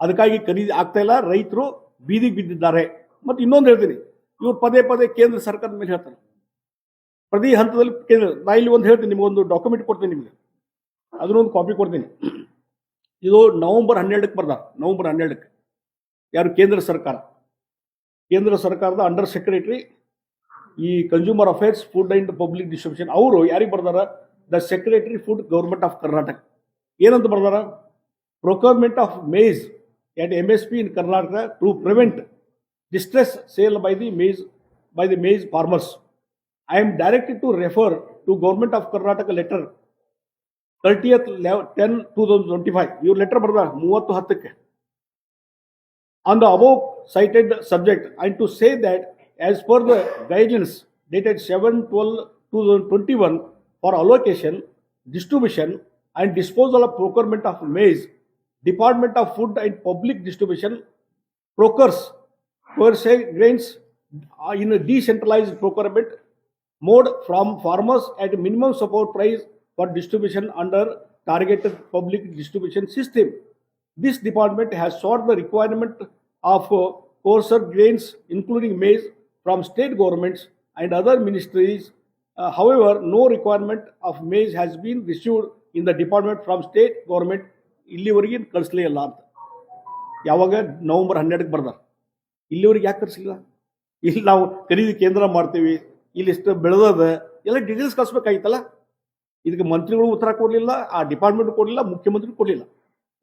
Speaker 1: ಅದಕ್ಕಾಗಿ ಖರೀದಿ ಆಗ್ತಾ ಇಲ್ಲ. ರೈತರು ಬೀದಿಗೆ ಬಿದ್ದಿದ್ದಾರೆ. ಮತ್ತು ಇನ್ನೊಂದು ಹೇಳ್ತೀನಿ. ಇವರು ಪದೇ ಪದೇ ಕೇಂದ್ರ ಸರ್ಕಾರದ ಮೇಲೆ ಹೇಳ್ತಾರೆ. ಪ್ರತಿ ಹಂತದಲ್ಲಿ ನಾ ಇಲ್ಲಿ ಒಂದು ಹೇಳ್ತೀನಿ ನಿಮಗೊಂದು ಡಾಕ್ಯುಮೆಂಟ್ ಕೊಡ್ತೀನಿ ನಿಮಗೆ. ಅದನ್ನೊಂದು ಕಾಪಿ ಕೊಡ್ತೀನಿ. ಇದು ನವೆಂಬರ್ ಹನ್ನೆರಡಕ್ಕೆ ಬರ್ದ. ನವೆಂಬರ್ ಹನ್ನೆರಡಕ್ಕೆ. ಯಾರು? ಕೇಂದ್ರ ಸರ್ಕಾರ. ಕೇಂದ್ರ ಸರ್ಕಾರದ ಅಂಡರ್ ಸೆಕ್ರೆಟರಿ ಈ consumer affairs food and public distribution ಅವರು ಯಾರಿಗೆ ಬರ್ದಾರ? The secretary food government of Karnataka ಏನಂತ ಬರ್ದಾರ? Procurement of maize at M S P in Karnataka to prevent distress sale by the maize by the maize farmers. I am directed to refer to Government of Karnataka letter 30th 10 2025. Your letter ಬರ್ದ ಮೂವತ್ತು ಹತ್ತಕ್ಕೆ on the above cited subject and to say that as per the guidelines dated 7 12 2021 for allocation distribution and disposal of procurement of maize department of food and public distribution procures per se grains uh, in a decentralized procurement mode from farmers at minimum support price for distribution under targeted public distribution system. This department has sought the requirement of uh, coarser grains, including maize, from state governments and other ministries. Uh, however, no requirement of maize has been received in the department from state government ಇಲ್ಲಿವರೆಗೆ ಕಳಿಸ್ಲೇ ಇಲ್ಲ ಅಂತ ಯಾವಾಗ November ಹನ್ನೆರಡಕ್ಕೆ ಬರ್ದಾರ ಇಲ್ಲಿವರೆಗೆ ಯಾಕೆ ಕಳಿಸಿಲ್ಲ ಇಲ್ಲಿ ನಾವು ಖರೀದಿ ಕೇಂದ್ರ ಮಾಡ್ತೀವಿ ಇಲ್ಲಿ ಇಷ್ಟು ಬೆಳೆದದ, ಎಲ್ಲ ಡೀಟೇಲ್ಸ್ ಕಳಿಸ್ಬೇಕಾಗಿತ್ತಲ್ಲ? ಇದಕ್ಕೆ ಮಂತ್ರಿಗಳು ಉತ್ತರ ಕೊಡಲಿಲ್ಲ, ಆ ಡಿಪಾರ್ಟ್ಮೆಂಟ್ ಕೊಡಲಿಲ್ಲ, ಮುಖ್ಯಮಂತ್ರಿ ಕೊಡಲಿಲ್ಲ.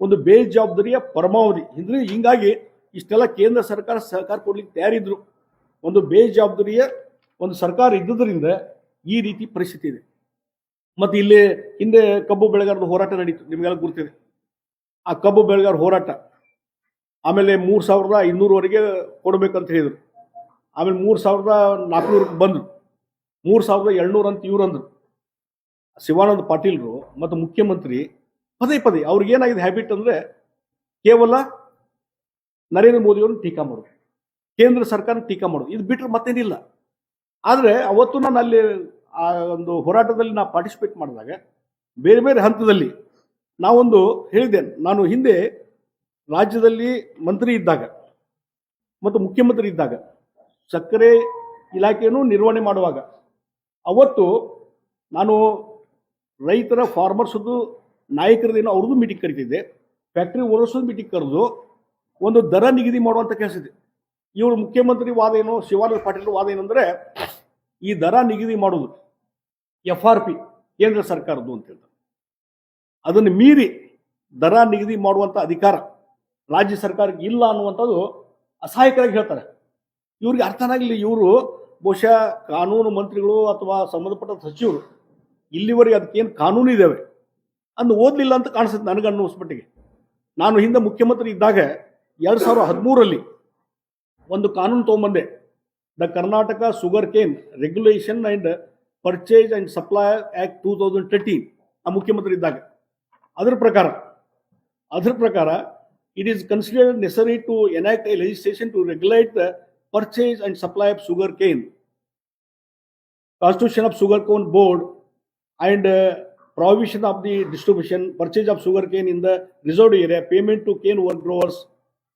Speaker 1: ಒಂದು ಬೇಜವಾಬ್ದಾರಿಯ ಪರಮಾವಧಿ. ಹಿಂದಿನ ಹಿಂಗಾಗಿ ಇಷ್ಟೆಲ್ಲ ಕೇಂದ್ರ ಸರ್ಕಾರ ಸಹಕಾರ ಕೊಡ್ಲಿಕ್ಕೆ ತಯಾರಿದ್ರು. ಒಂದು ಬೇಜವಾಬ್ದಾರಿಯ ಒಂದು ಸರ್ಕಾರ ಇದ್ದುದರಿಂದ ಈ ರೀತಿ ಪರಿಸ್ಥಿತಿ ಇದೆ. ಮತ್ತು ಇಲ್ಲಿ ಹಿಂದೆ ಕಬ್ಬು ಬೆಳೆಗಾರರ ಹೋರಾಟ ನಡೀತು, ನಿಮಗೆಲ್ಲ ಗುರ್ತಿದೆ ಆ ಕಬ್ಬು ಬೆಳೆಗಾರ ಹೋರಾಟ, ಆಮೇಲೆ ಮೂರು ಸಾವಿರದ ಇನ್ನೂರವರೆಗೆ ಕೊಡಬೇಕಂತ ಹೇಳಿದರು. ಆಮೇಲೆ ಮೂರು ಸಾವಿರದ ನಾಲ್ಕುನೂರಕ್ಕೆ ಬಂದರು. ಮೂರು ಸಾವಿರದ ಎರಡುನೂರು ಅಂತ ಇವ್ರು ಅಂದರು ಶಿವಾನಂದ ಪಾಟೀಲ್ರು ಮತ್ತು ಮುಖ್ಯಮಂತ್ರಿ ಪದೇ ಪದೇ ಅವ್ರಿಗೆ ಏನಾಗಿದೆ ಹ್ಯಾಬಿಟ್ ಅಂದರೆ ಕೇವಲ ನರೇಂದ್ರ ಮೋದಿಯವ್ರನ್ನ ಟೀಕಾ ಮಾಡೋದು. ಕೇಂದ್ರ ಸರ್ಕಾರ ಟೀಕಾ ಮಾಡೋದು. ಇದು ಬಿಟ್ಟರೆ ಮತ್ತೇನಿಲ್ಲ. ಆದರೆ ಅವತ್ತು ನಾನು ಅಲ್ಲಿ, ಆ ಒಂದು ಹೋರಾಟದಲ್ಲಿ ನಾನು ಪಾರ್ಟಿಸಿಪೇಟ್ ಮಾಡಿದಾಗ ಬೇರೆ ಬೇರೆ ಹಂತದಲ್ಲಿ ನಾವೊಂದು ಹೇಳಿದೆ ನಾನು ಹಿಂದೆ ರಾಜ್ಯದಲ್ಲಿ ಮಂತ್ರಿ ಇದ್ದಾಗ ಮತ್ತು ಮುಖ್ಯಮಂತ್ರಿ ಇದ್ದಾಗ ಸಕ್ಕರೆ ಇಲಾಖೆಯನ್ನು ನಿರ್ವಹಣೆ ಮಾಡುವಾಗ ಅವತ್ತು ನಾನು ರೈತರ ಫಾರ್ಮರ್ಸ್ದು ನಾಯಕರದೇನು ಅವ್ರದ್ದು ಮೀಟಿಂಗ್ ಕರಿತಿದ್ದೆ. ಫ್ಯಾಕ್ಟ್ರಿ ಓನರ್ಸದ್ದು ಮೀಟಿಂಗ್ ಕರೆದು ಒಂದು ದರ ನಿಗದಿ ಮಾಡುವಂಥ ಕೆಲಸ ಇದೆ. ಇವರು ಮುಖ್ಯಮಂತ್ರಿ ವಾದ ಏನು, ಶಿವಾನಂದ ಪಾಟೀಲ್ ವಾದ ಏನಂದರೆ ಈ ದರ ನಿಗದಿ ಮಾಡೋದು ಎಫ್ ಆರ್ ಪಿ ಕೇಂದ್ರ ಸರ್ಕಾರದ್ದು ಅಂತ ಹೇಳ್ತಾರೆ. ಅದನ್ನು ಮೀರಿ ದರ ನಿಗದಿ ಮಾಡುವಂಥ ಅಧಿಕಾರ ರಾಜ್ಯ ಸರ್ಕಾರಕ್ಕೆ ಇಲ್ಲ ಅನ್ನುವಂಥದ್ದು ಅಸಹಾಯಕರಾಗಿ ಹೇಳ್ತಾರೆ. ಇವ್ರಿಗೆ ಅರ್ಥನಾಗಲಿ ಇವರು ಬಹುಶಃ ಕಾನೂನು ಮಂತ್ರಿಗಳು ಅಥವಾ ಸಂಬಂಧಪಟ್ಟ ಸಚಿವರು ಇಲ್ಲಿವರೆಗೆ ಅದಕ್ಕೇನು ಕಾನೂನು ಇದ್ದಾವೆ ಅಂದು ಓದಲಿಲ್ಲ ಅಂತ ಕಾಣಿಸುತ್ತೆ ನನಗೆ ಹೊಸಪಟ್ಟಿಗೆ ನಾನು ಹಿಂದೆ ಮುಖ್ಯಮಂತ್ರಿ ಇದ್ದಾಗ ಎರಡು ಸಾವಿರದ ಹದಿಮೂರರಲ್ಲಿ ಒಂದು ಕಾನೂನು ತೊಗೊಂಬಂದೆ. The Karnataka sugar cane regulation and purchase and supply act two thousand thirteen ಆ ಮುಖ್ಯಮಂತ್ರಿ ಇದ್ದಾಗ. ಅದರ ಪ್ರಕಾರ ಅದರ ಪ್ರಕಾರ it is considered necessary to enact a legislation to regulate the purchase and supply of sugar cane constitution of sugar cane board and uh, prohibition of the distribution, purchase of sugar cane in the reserved area, payment to cane work growers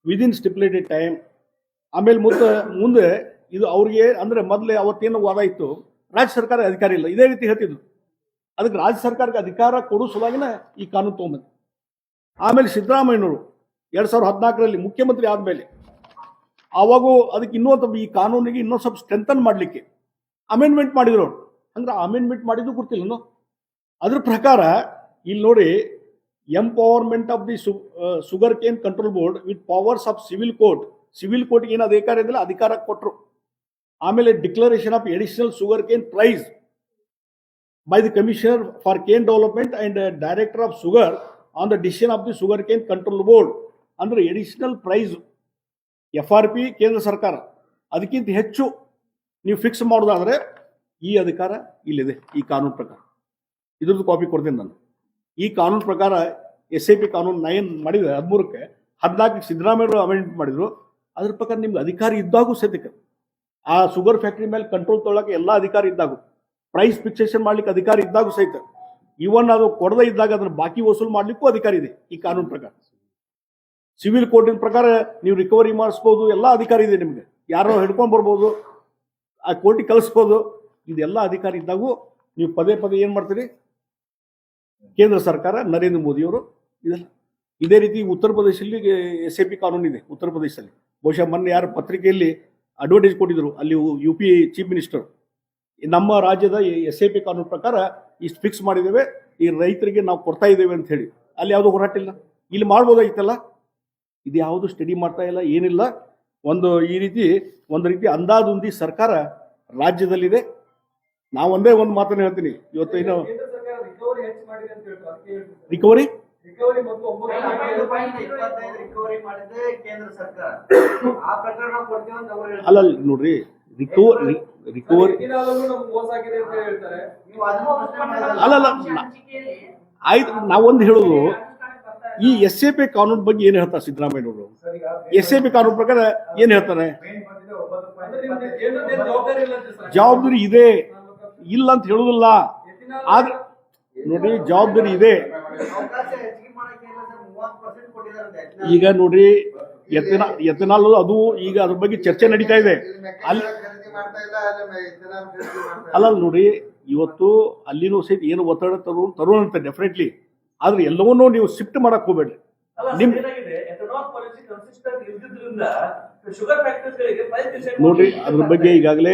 Speaker 1: within stipulated time. ಆಮೇಲೆ ಮುಂದೆ ಮುಂದೆ ಇದು ಅವ್ರಿಗೆ ಅಂದ್ರೆ ಮೊದಲೇ ಅವತ್ತೇನು ವಾದ ಇತ್ತು ರಾಜ್ಯ ಸರ್ಕಾರ ಅಧಿಕಾರ ಇಲ್ಲ. ಇದೇ ರೀತಿ ಹೇಳ್ತಿದ್ರು. ಅದಕ್ಕೆ ರಾಜ್ಯ ಸರ್ಕಾರಕ್ಕೆ ಅಧಿಕಾರ ಕೊಡೋ ಸಲುವಾಗಿನ ಈ ಕಾನೂನು ತೊಗೊಂಬಂದು. ಆಮೇಲೆ ಸಿದ್ದರಾಮಯ್ಯನವರು ಎರಡು ಸಾವಿರದ ಹದಿನಾಲ್ಕರಲ್ಲಿ ಮುಖ್ಯಮಂತ್ರಿ ಆದಮೇಲೆ ಆವಾಗೂ ಅದಕ್ಕೆ ಇನ್ನೂ ಈ ಕಾನೂನಿಗೆ ಇನ್ನೂ ಸ್ವಲ್ಪ ಸ್ಟ್ರೆಂಥನ್ ಮಾಡಲಿಕ್ಕೆ. ಅಮೆಂಡ್ಮೆಂಟ್ ಮಾಡಿದ್ರು ಅವ್ರು. ಅಂದ್ರೆ ಅಮೆಂಡ್ಮೆಂಟ್ ಮಾಡಿದ್ದು ಗೊತ್ತಿಲ್ಲ ಅದ್ರ ಪ್ರಕಾರ ಇಲ್ಲಿ ನೋಡಿ empowerment of the sugar cane control board with powers of civil court civil ಕೋರ್ಟ್ಗೆ ಏನು ಅಧಿಕಾರ ಇದ್ದಿಲ್ಲ, ಅಧಿಕಾರ ಕೊಟ್ಟರು ಆಮೇಲೆ declaration of additional sugar cane price by the commissioner for cane development and director of sugar on the decision of the sugar cane control board ಅಂದ್ರೆ additional price F R P, ಕೇಂದ್ರ ಸರ್ಕಾರ, ಅದಕ್ಕಿಂತ ಹೆಚ್ಚು ನೀವು ಫಿಕ್ಸ್ ಮಾಡೋದಾದರೆ ಈ ಅಧಿಕಾರ ಇಲ್ಲಿದೆ, ಈ ಕಾನೂನು ಪ್ರಕಾರ. ಇದ್ರದ್ದು ಕಾಪಿ ಕೊಡ್ತೀನಿ ನಾನು. ಈ ಕಾನೂನು ಪ್ರಕಾರ ಎಸ್ ಐ ಪಿ ಕಾನೂನು ನೈನ್ ಮಾಡಿದ್ರೆ, ಹದಿಮೂರಕ್ಕೆ ಹದಿನಾಲ್ಕಕ್ಕೆ ಸಿದ್ದರಾಮಯ್ಯರು ಅಮೆಂಡ್ಮೆಂಟ್ ಮಾಡಿದ್ರು, ಅದ್ರ ಪ್ರಕಾರ ನಿಮ್ಗೆ ಅಧಿಕಾರ ಇದ್ದಾಗೂ ಸದ್ಯಕ್ಕೆ ಆ ಶುಗರ್ ಫ್ಯಾಕ್ಟ್ರಿ ಮೇಲೆ ಕಂಟ್ರೋಲ್ ತೊಗೊಳಕ್ಕೆ ಎಲ್ಲ ಅಧಿಕಾರ ಇದ್ದಾಗೂ ಪ್ರೈಸ್ ಫಿಕ್ಸೇಷನ್ ಮಾಡ್ಲಿಕ್ಕೆ ಅಧಿಕಾರ ಇದ್ದಾಗೂ ಸಹಿತ ಇವನ್ ಅದು ಕೊಡದೇ ಇದ್ದಾಗ ಅದನ್ನ ಬಾಕಿ ವಸೂಲು ಮಾಡ್ಲಿಕ್ಕೂ ಅಧಿಕಾರ ಇದೆ ಈ ಕಾನೂನು ಪ್ರಕಾರ. ಸಿವಿಲ್ ಕೋರ್ಟಿನ ಪ್ರಕಾರ ನೀವು ರಿಕವರಿ ಮಾಡಿಸ್ಬೋದು, ಎಲ್ಲ ಅಧಿಕಾರ ಇದೆ ನಿಮಗೆ. ಯಾರೋ ಹಿಡ್ಕೊಂಡ್ ಬರ್ಬೋದು, ಆ ಕೋರ್ಟಿಗೆ ಕಳಿಸ್ಬೋದು, ಇದೆಲ್ಲ ಅಧಿಕಾರ ಇದ್ದಾಗೂ ನೀವು ಪದೇ ಪದೇ ಏನು ಮಾಡ್ತೀರಿ? ಕೇಂದ್ರ ಸರ್ಕಾರ, ನರೇಂದ್ರ ಮೋದಿಯವರು ಇದೆಲ್ಲ, ಇದೇ ರೀತಿ ಉತ್ತರ ಪ್ರದೇಶದಲ್ಲಿ ಎಸ್ ಎ ಪಿ ಕಾನೂನು ಉತ್ತರ ಪ್ರದೇಶದಲ್ಲಿ. ಬಹುಶಃ ಮೊನ್ನೆ ಯಾರು ಪತ್ರಿಕೆಯಲ್ಲಿ ಅಡ್ವರ್ಟೈಸ್ ಕೊಟ್ಟಿದ್ರು, ಅಲ್ಲಿ ಯು ಪಿ ಚೀಫ್ ಮಿನಿಸ್ಟರ್ ನಮ್ಮ ರಾಜ್ಯದ ಎಸ್ ಎ ಪಿ ಕಾನೂನು ಪ್ರಕಾರ ಇಷ್ಟು ಫಿಕ್ಸ್ ಮಾಡಿದ್ದೇವೆ, ಈ ರೈತರಿಗೆ ನಾವು ಕೊಡ್ತಾ ಇದ್ದೇವೆ ಅಂತ ಹೇಳಿ. ಅಲ್ಲಿ ಯಾವುದೋ ಹೊರಟಿಲ್ಲ. ಇಲ್ಲ ಇಲ್ಲಿ ಮಾಡ್ಬೋದಾಗಿತ್ತಲ್ಲ ಇದು ಯಾವುದು ಸ್ಟಡಿ ಮಾಡ್ತಾ ಇಲ್ಲ ಏನಿಲ್ಲ. ಒಂದು ಈ ರೀತಿ ಒಂದು ರೀತಿ ಅಂದಾಜುಂದಿ ಸರ್ಕಾರ ರಾಜ್ಯದಲ್ಲಿದೆ. ನಾವು ಒಂದೇ ಒಂದು ಮಾತನ್ನು ಹೇಳ್ತೀನಿ. ಇವತ್ತು ಏನು
Speaker 2: ಕೇಂದ್ರ ಸರ್ಕಾರ ರಿಕವರಿ ಹೆಚ್ಚು ಮಾಡಿದೆ ಅಂತ ಹೇಳ್ತಾರೆ ಅದಕ್ಕೆ ಹೇಳ್ತೀನಿ.
Speaker 1: ರಿಕವರಿ
Speaker 2: ರಿಕವರಿ ಮೊದಲು ಒಂಬತ್ತು
Speaker 3: ಐದು ಪಾಯಿಂಟ್ ಇಪ್ಪತ್ತೈದು ರಿಕವರಿ ಮಾಡಿದೆ ಕೇಂದ್ರ ಸರ್ಕಾರ. ಆ ಪ್ರಕರಣ ಕೊಡ್ತೀವಿ ಅಂತ ಅವ್ರು ಹೇಳ್ತಾರೆ.
Speaker 1: ಅಲ್ಲ ನೋಡ್ರಿ ರಿಕವರಿ ರಿಕವರಿ
Speaker 2: ಇಥಿನಾಲಲ್ಲೂ ನಮ್ಗೆ ಮೋಸ ಅಂತ ಹೇಳ್ತಾರೆ.
Speaker 3: ನೀವು ಅದನ್ನ
Speaker 1: ಅಲ್ಲ ಆಯ್ತು ನಾವೊಂದು ಹೇಳೋದು ಈ ಎಸ್ ಎ ಪಿ ಕಾನೂನು ಬಗ್ಗೆ ಏನು ಹೇಳ್ತಾರೆ ಸಿದ್ದರಾಮಯ್ಯನವರು? ಎಸ್ ಎ ಪಿ ಕಾನೂನು ಪ್ರಕಾರ ಏನು ಹೇಳ್ತಾರೆ?
Speaker 2: ಜವಾಬ್ದಾರಿ
Speaker 1: ಇದೆ. ಇಲ್ಲ ಅಂತ ಹೇಳುದಿಲ್ಲ ಆದ್ರೆ ನೋಡಿ, ಜವಾಬ್ದಾರಿ ಇದೆ. ಈಗ ನೋಡ್ರಿ ಎತ್ತಿನ ಎತ್ತನಾಲ್ ಅದು ಈಗ ಅದ್ರ ಬಗ್ಗೆ ಚರ್ಚೆ ನಡೀತಾ ಇದೆ. ಅಲ್ಲ
Speaker 4: ಅಲ್ಲ
Speaker 1: ನೋಡಿ, ಇವತ್ತು ಅಲ್ಲಿನೂ ಸಹಿತ ಏನು ಒತ್ತಡ ತರು, ತರುವಂತ ಡೆಫಿನೆಟ್ಲಿ ಆದ್ರೆ ಎಲ್ಲವನ್ನೂ ನೀವು ಶಿಫ್ಟ್ ಮಾಡಕ್ ಹೋಗ್ಬೇಡ್ರಿ. ನಿಮ್- ನೋಡ್ರಿ ಅದ್ರ ಬಗ್ಗೆ ಈಗಾಗಲೇ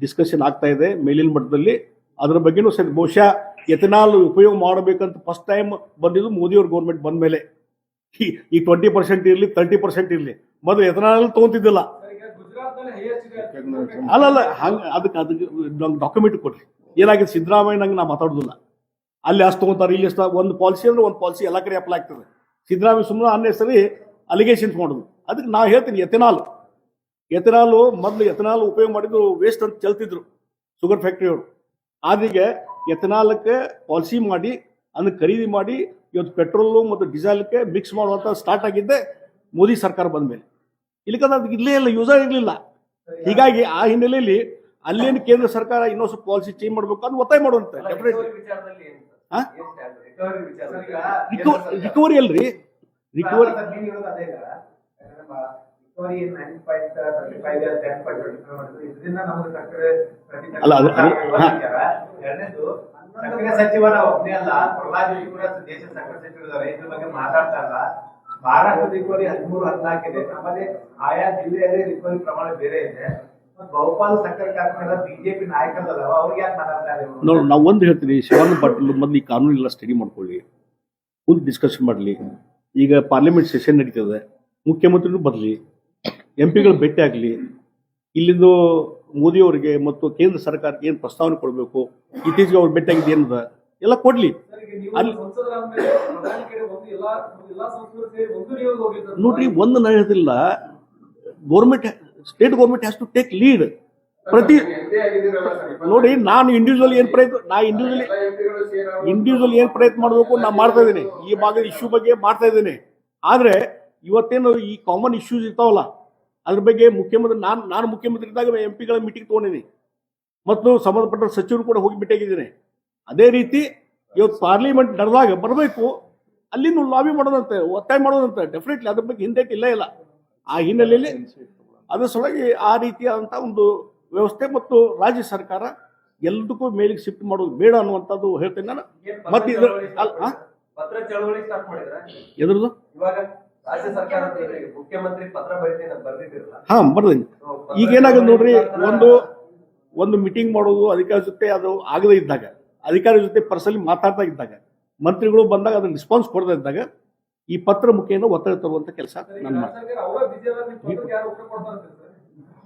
Speaker 1: ಡಿಸ್ಕಷನ್ ಆಗ್ತಾ ಇದೆ ಮೇಲಿನ ಮಟ್ಟದಲ್ಲಿ. ಅದ್ರ ಬಗ್ಗೆನೂ ಸರಿ ಬಹುಶಃ ಎಥನಾಲ್ ಉಪಯೋಗ ಮಾಡಬೇಕಂತ ಫಸ್ಟ್ ಟೈಮ್ ಬಂದಿದ್ದು ಮೋದಿಯವ್ರ ಗೌರ್ಮೆಂಟ್ ಬಂದ ಮೇಲೆ. ಈ ಟ್ವೆಂಟಿ ಪರ್ಸೆಂಟ್ ಇರಲಿ ತರ್ಟಿ ಪರ್ಸೆಂಟ್ ಇರಲಿ. ಮೊದಲು ಎಥನಾಲ್ ತಗೊಂತಿದ್ದಿಲ್ಲ.
Speaker 2: ಸರ್, ಈಗ ಗುಜರಾತ್ನಲ್ಲಿ ಹೈಯೆಸ್ಟ್ ಇದೆ
Speaker 1: ಅಲ್ಲ ಅಲ್ಲ ಹಂಗ ಅದಕ್ಕೆ ಅದಕ್ಕೆ ನಂಗೆ ಡಾಕ್ಯುಮೆಂಟ್ ಕೊಡ್ರಿ. ಏನಾಗಿದೆ ಸಿದ್ದರಾಮಯ್ಯ ನಂಗೆ ನಾ ಮಾತಾಡೋದಿಲ್ಲ. ಅಲ್ಲಿ ಅಷ್ಟು ತಗೊಂತಾರೆ ಇಲ್ಲಿ ಅಷ್ಟು ಒಂದು ಪಾಲಿಸಿ ಅಂದ್ರೆ ಒಂದು ಪಾಲಿಸಿ ಎಲ್ಲ ಕಡೆ ಅಪ್ಲೈ ಆಗ್ತದೆ. ಸಿದ್ದರಾಮಯ್ಯ ಸುಮ್ಮನೆ ಅನ್ನೇ ಸರಿ ಅಲಿಗೇಷನ್ಸ್ ಮಾಡೋದು. ಅದಕ್ಕೆ ನಾವು ಹೇಳ್ತೀನಿ ಎಥೆನಾಲ್. ಎಥೆನಾಲು ಮೊದಲು ಎಥೆನಾಲ್ ಉಪಯೋಗ ಮಾಡಿದ್ರು ವೇಸ್ಟ್ ಅಂತ ಚೆಲ್ತಿದ್ರು ಶುಗರ್ ಫ್ಯಾಕ್ಟ್ರಿಯವರು ಆದ್ರಿಗೆ ಎಥೆನಾಲ್ಕ್ಕೆ ಪಾಲಿಸಿ ಮಾಡಿ ಅದನ್ನು ಖರೀದಿ ಮಾಡಿ ಇವತ್ತು ಪೆಟ್ರೋಲು ಮತ್ತು ಡೀಸೆಲ್ಗೆ ಮಿಕ್ಸ್ ಮಾಡುವಂಥ ಸ್ಟಾರ್ಟ್ ಆಗಿದ್ದೆ ಮೋದಿ ಸರ್ಕಾರ ಬಂದ ಮೇಲೆ. ಇಲ್ಲಿಕಂದ್ರೆ ಅದಕ್ಕೆ ಇಲ್ಲೇ ಇಲ್ಲ ಯೂಸ್ ಇರಲಿಲ್ಲ. ಹೀಗಾಗಿ ಆ ಹಿನ್ನೆಲೆಯಲ್ಲಿ ಅಲ್ಲೇನು ಕೇಂದ್ರ ಸರ್ಕಾರ ಇನ್ನೊಂದು ಸ್ವಲ್ಪ ಪಾಲಿಸಿ ಚೇಂಜ್ ಮಾಡಬೇಕು ಅಂತ ಒತ್ತಾಯ ಮಾಡುವಂತೆ ಡೆಫಿನೆಟ್ಲಿ
Speaker 5: ರಿಕವರಿ
Speaker 1: ಅಲ್ರಿ? ರಿಕವರಿ ಅಲ್ಲ, ಅದು-
Speaker 6: ಸಕ್ಕರೆ ಸಚಿವರ ಒಬ್ಬನೇ ಅಲ್ಲ ಪ್ರಹ್ಲಾದ್ ಜೋಶಿ ಕೂಡ ದೇಶ ಸಕ್ಕರೆ ಸಚಿವರು ಇದ್ರ. ಬಗ್ಗೆ ಮಾತಾಡ್ತಾ ಇಲ್ಲ. ಮಹಾರಾಷ್ಟ್ರ ರಿಕವರಿ ಹದಿಮೂರು ಹದಿನಾಲ್ಕು ಇದೆ. ನಮ್ಮಲ್ಲಿ ಆಯಾ ಜಿಲ್ಲೆಯಲ್ಲಿ ರಿಕವರಿ ಪ್ರಮಾಣ ಬೇರೆ ಇದೆ.
Speaker 1: ನೋಡಿ ನಾವು ಒಂದು ಹೇಳ್ತೀನಿ ಶಿವಾನಂದ ಪಾಟೀಲ್ ಮೊದಲು ಈ ಕಾನೂನೆಲ್ಲ ಸ್ಟಡಿ ಮಾಡ್ಕೊಳ್ಳಿ ಒಂದು ಡಿಸ್ಕಷನ್ ಮಾಡಲಿ. ಈಗ ಪಾರ್ಲಿಮೆಂಟ್ ಸೆಷನ್ ನಡೀತದೆ ಮುಖ್ಯಮಂತ್ರಿನೂ ಬರಲಿ ಎಂ ಪಿಗಳು ಭೇಟಿ ಆಗಲಿ ಇಲ್ಲಿಂದ ಮೋದಿಯವರಿಗೆ ಮತ್ತು ಕೇಂದ್ರ ಸರ್ಕಾರಕ್ಕೆ ಏನು ಪ್ರಸ್ತಾವನೆ ಕೊಡಬೇಕು ಇತ್ತೀಚೆಗೆ ಅವ್ರು ಆಗಿದೆ ಏನದ ಎಲ್ಲ ಕೊಡಲಿ. ಅಲ್ಲಿ- ನೋಡ್ರಿ ಒಂದು ನಾನು ಹೇಳ್ತಿಲ್ಲ government state government has to take lead ಪ್ರತಿ ನೋಡಿ, ನಾನು ಇಂಡಿವಿಜುವಲ್ ಏನ್ ಪ್ರಯತ್ನ ನಾ ಇಂಡಿವಿಜುವಲಿ ಇಂಡಿವಿಜುವಲ್ ಏನ್ ಪ್ರಯತ್ನ ಮಾಡಬೇಕು ನಾ ಮಾಡ್ತಾ ಇದ್ದೀನಿ. ಈ ಭಾಗದ ಇಶ್ಯೂ ಬಗ್ಗೆ ಮಾಡ್ತಾ ಇದ್ದೀನಿ. ಆದ್ರೆ, ಇವತ್ತೇನು ಈ ಕಾಮನ್ ಇಶ್ಯೂಸ್ ಇರ್ತಾವಲ್ಲ, ಅದ್ರ ಬಗ್ಗೆ ಮುಖ್ಯಮಂತ್ರಿ ನಾನು ನಾನು ಮುಖ್ಯಮಂತ್ರಿ ಇದ್ದಾಗ ಎಂ ಪಿಗಳ ಮೀಟಿಂಗ್ ತಗೊಂಡಿದ್ದೀನಿ. ಮತ್ತು ಸಂಬಂಧಪಟ್ಟ ಸಚಿವರು ಕೂಡ ಹೋಗಿ ಭೇಟಿಯಾಗಿದ್ದೀನಿ ಅದೇ ರೀತಿ, ಇವತ್ತು ಪಾರ್ಲಿಮೆಂಟ್ ನಡೆದಾಗ ಬರಬೇಕು. ಅಲ್ಲಿನ ಲಾಬಿ ಮಾಡೋದಂತೆ, ಒತ್ತಾಯ ಮಾಡೋದಂತೆ. ಡೆಫಿನೆಟ್ಲಿ ಅದ್ರ ಬಗ್ಗೆ ಹಿಂದೆ ಇಲ್ಲ ಇಲ್ಲ. ಆ ಹಿನ್ನೆಲೆಯಲ್ಲಿ ಅದ್ರ ಸಲುವಾಗಿ ಆ ರೀತಿಯಾದಂಥ ಒಂದು ವ್ಯವಸ್ಥೆ ಮತ್ತು ರಾಜ್ಯ ಸರ್ಕಾರ ಎಲ್ಲದಕ್ಕೂ ಮೇಲಿಗೆ ಶಿಫ್ಟ್ ಮಾಡೋದು ಬೇಡ ಅನ್ನುವಂಥದ್ದು ಹೇಳ್ತೇನೆ ನಾನು. ಮತ್ತೆ ಇದು
Speaker 5: ಚಳವಳಿ
Speaker 1: ಅಲ್ಲ ಆ?
Speaker 5: ಪತ್ರ ಚಳವಳಿ ಸ್ಟಾರ್ಟ್ ಮಾಡಿದ್ರ?
Speaker 1: ಎದ್ರದ್ದು?
Speaker 5: ಇವಾಗ ರಾಜ್ಯ ಸರ್ಕಾರದ ಜೊತೆಗೆ ಮುಖ್ಯಮಂತ್ರಿ ಪತ್ರ ಬರೀತೀನಿ ಅಂತ ಬರ್ದಿದ್ದೀರಲ್ಲ?
Speaker 1: ಹಾ ಬರ್ದೇನೆ. ಈಗ ಏನಾಗಿದೆ ನೋಡ್ರಿ ಒಂದು ಒಂದು ಮೀಟಿಂಗ್ ಮಾಡೋದು ಅಧಿಕಾರಿ ಜೊತೆ ಅದು ಆಗದೇ ಇದ್ದಾಗ ಅಧಿಕಾರಿ ಜೊತೆ ಪರ್ಸನ್ ಮಾತಾಡ್ತಾ ಇದ್ದಾಗ ಮಂತ್ರಿಗಳು ಬಂದಾಗ ಅದನ್ನ ರಿಸ್ಪಾನ್ಸ್ ಕೊಡದೇ ಇದ್ದಾಗ ಈ ಪತ್ರ ಮುಖೇನ ಒತ್ತಡ ತರುವಂತ ಕೆಲಸ ನನ್ನ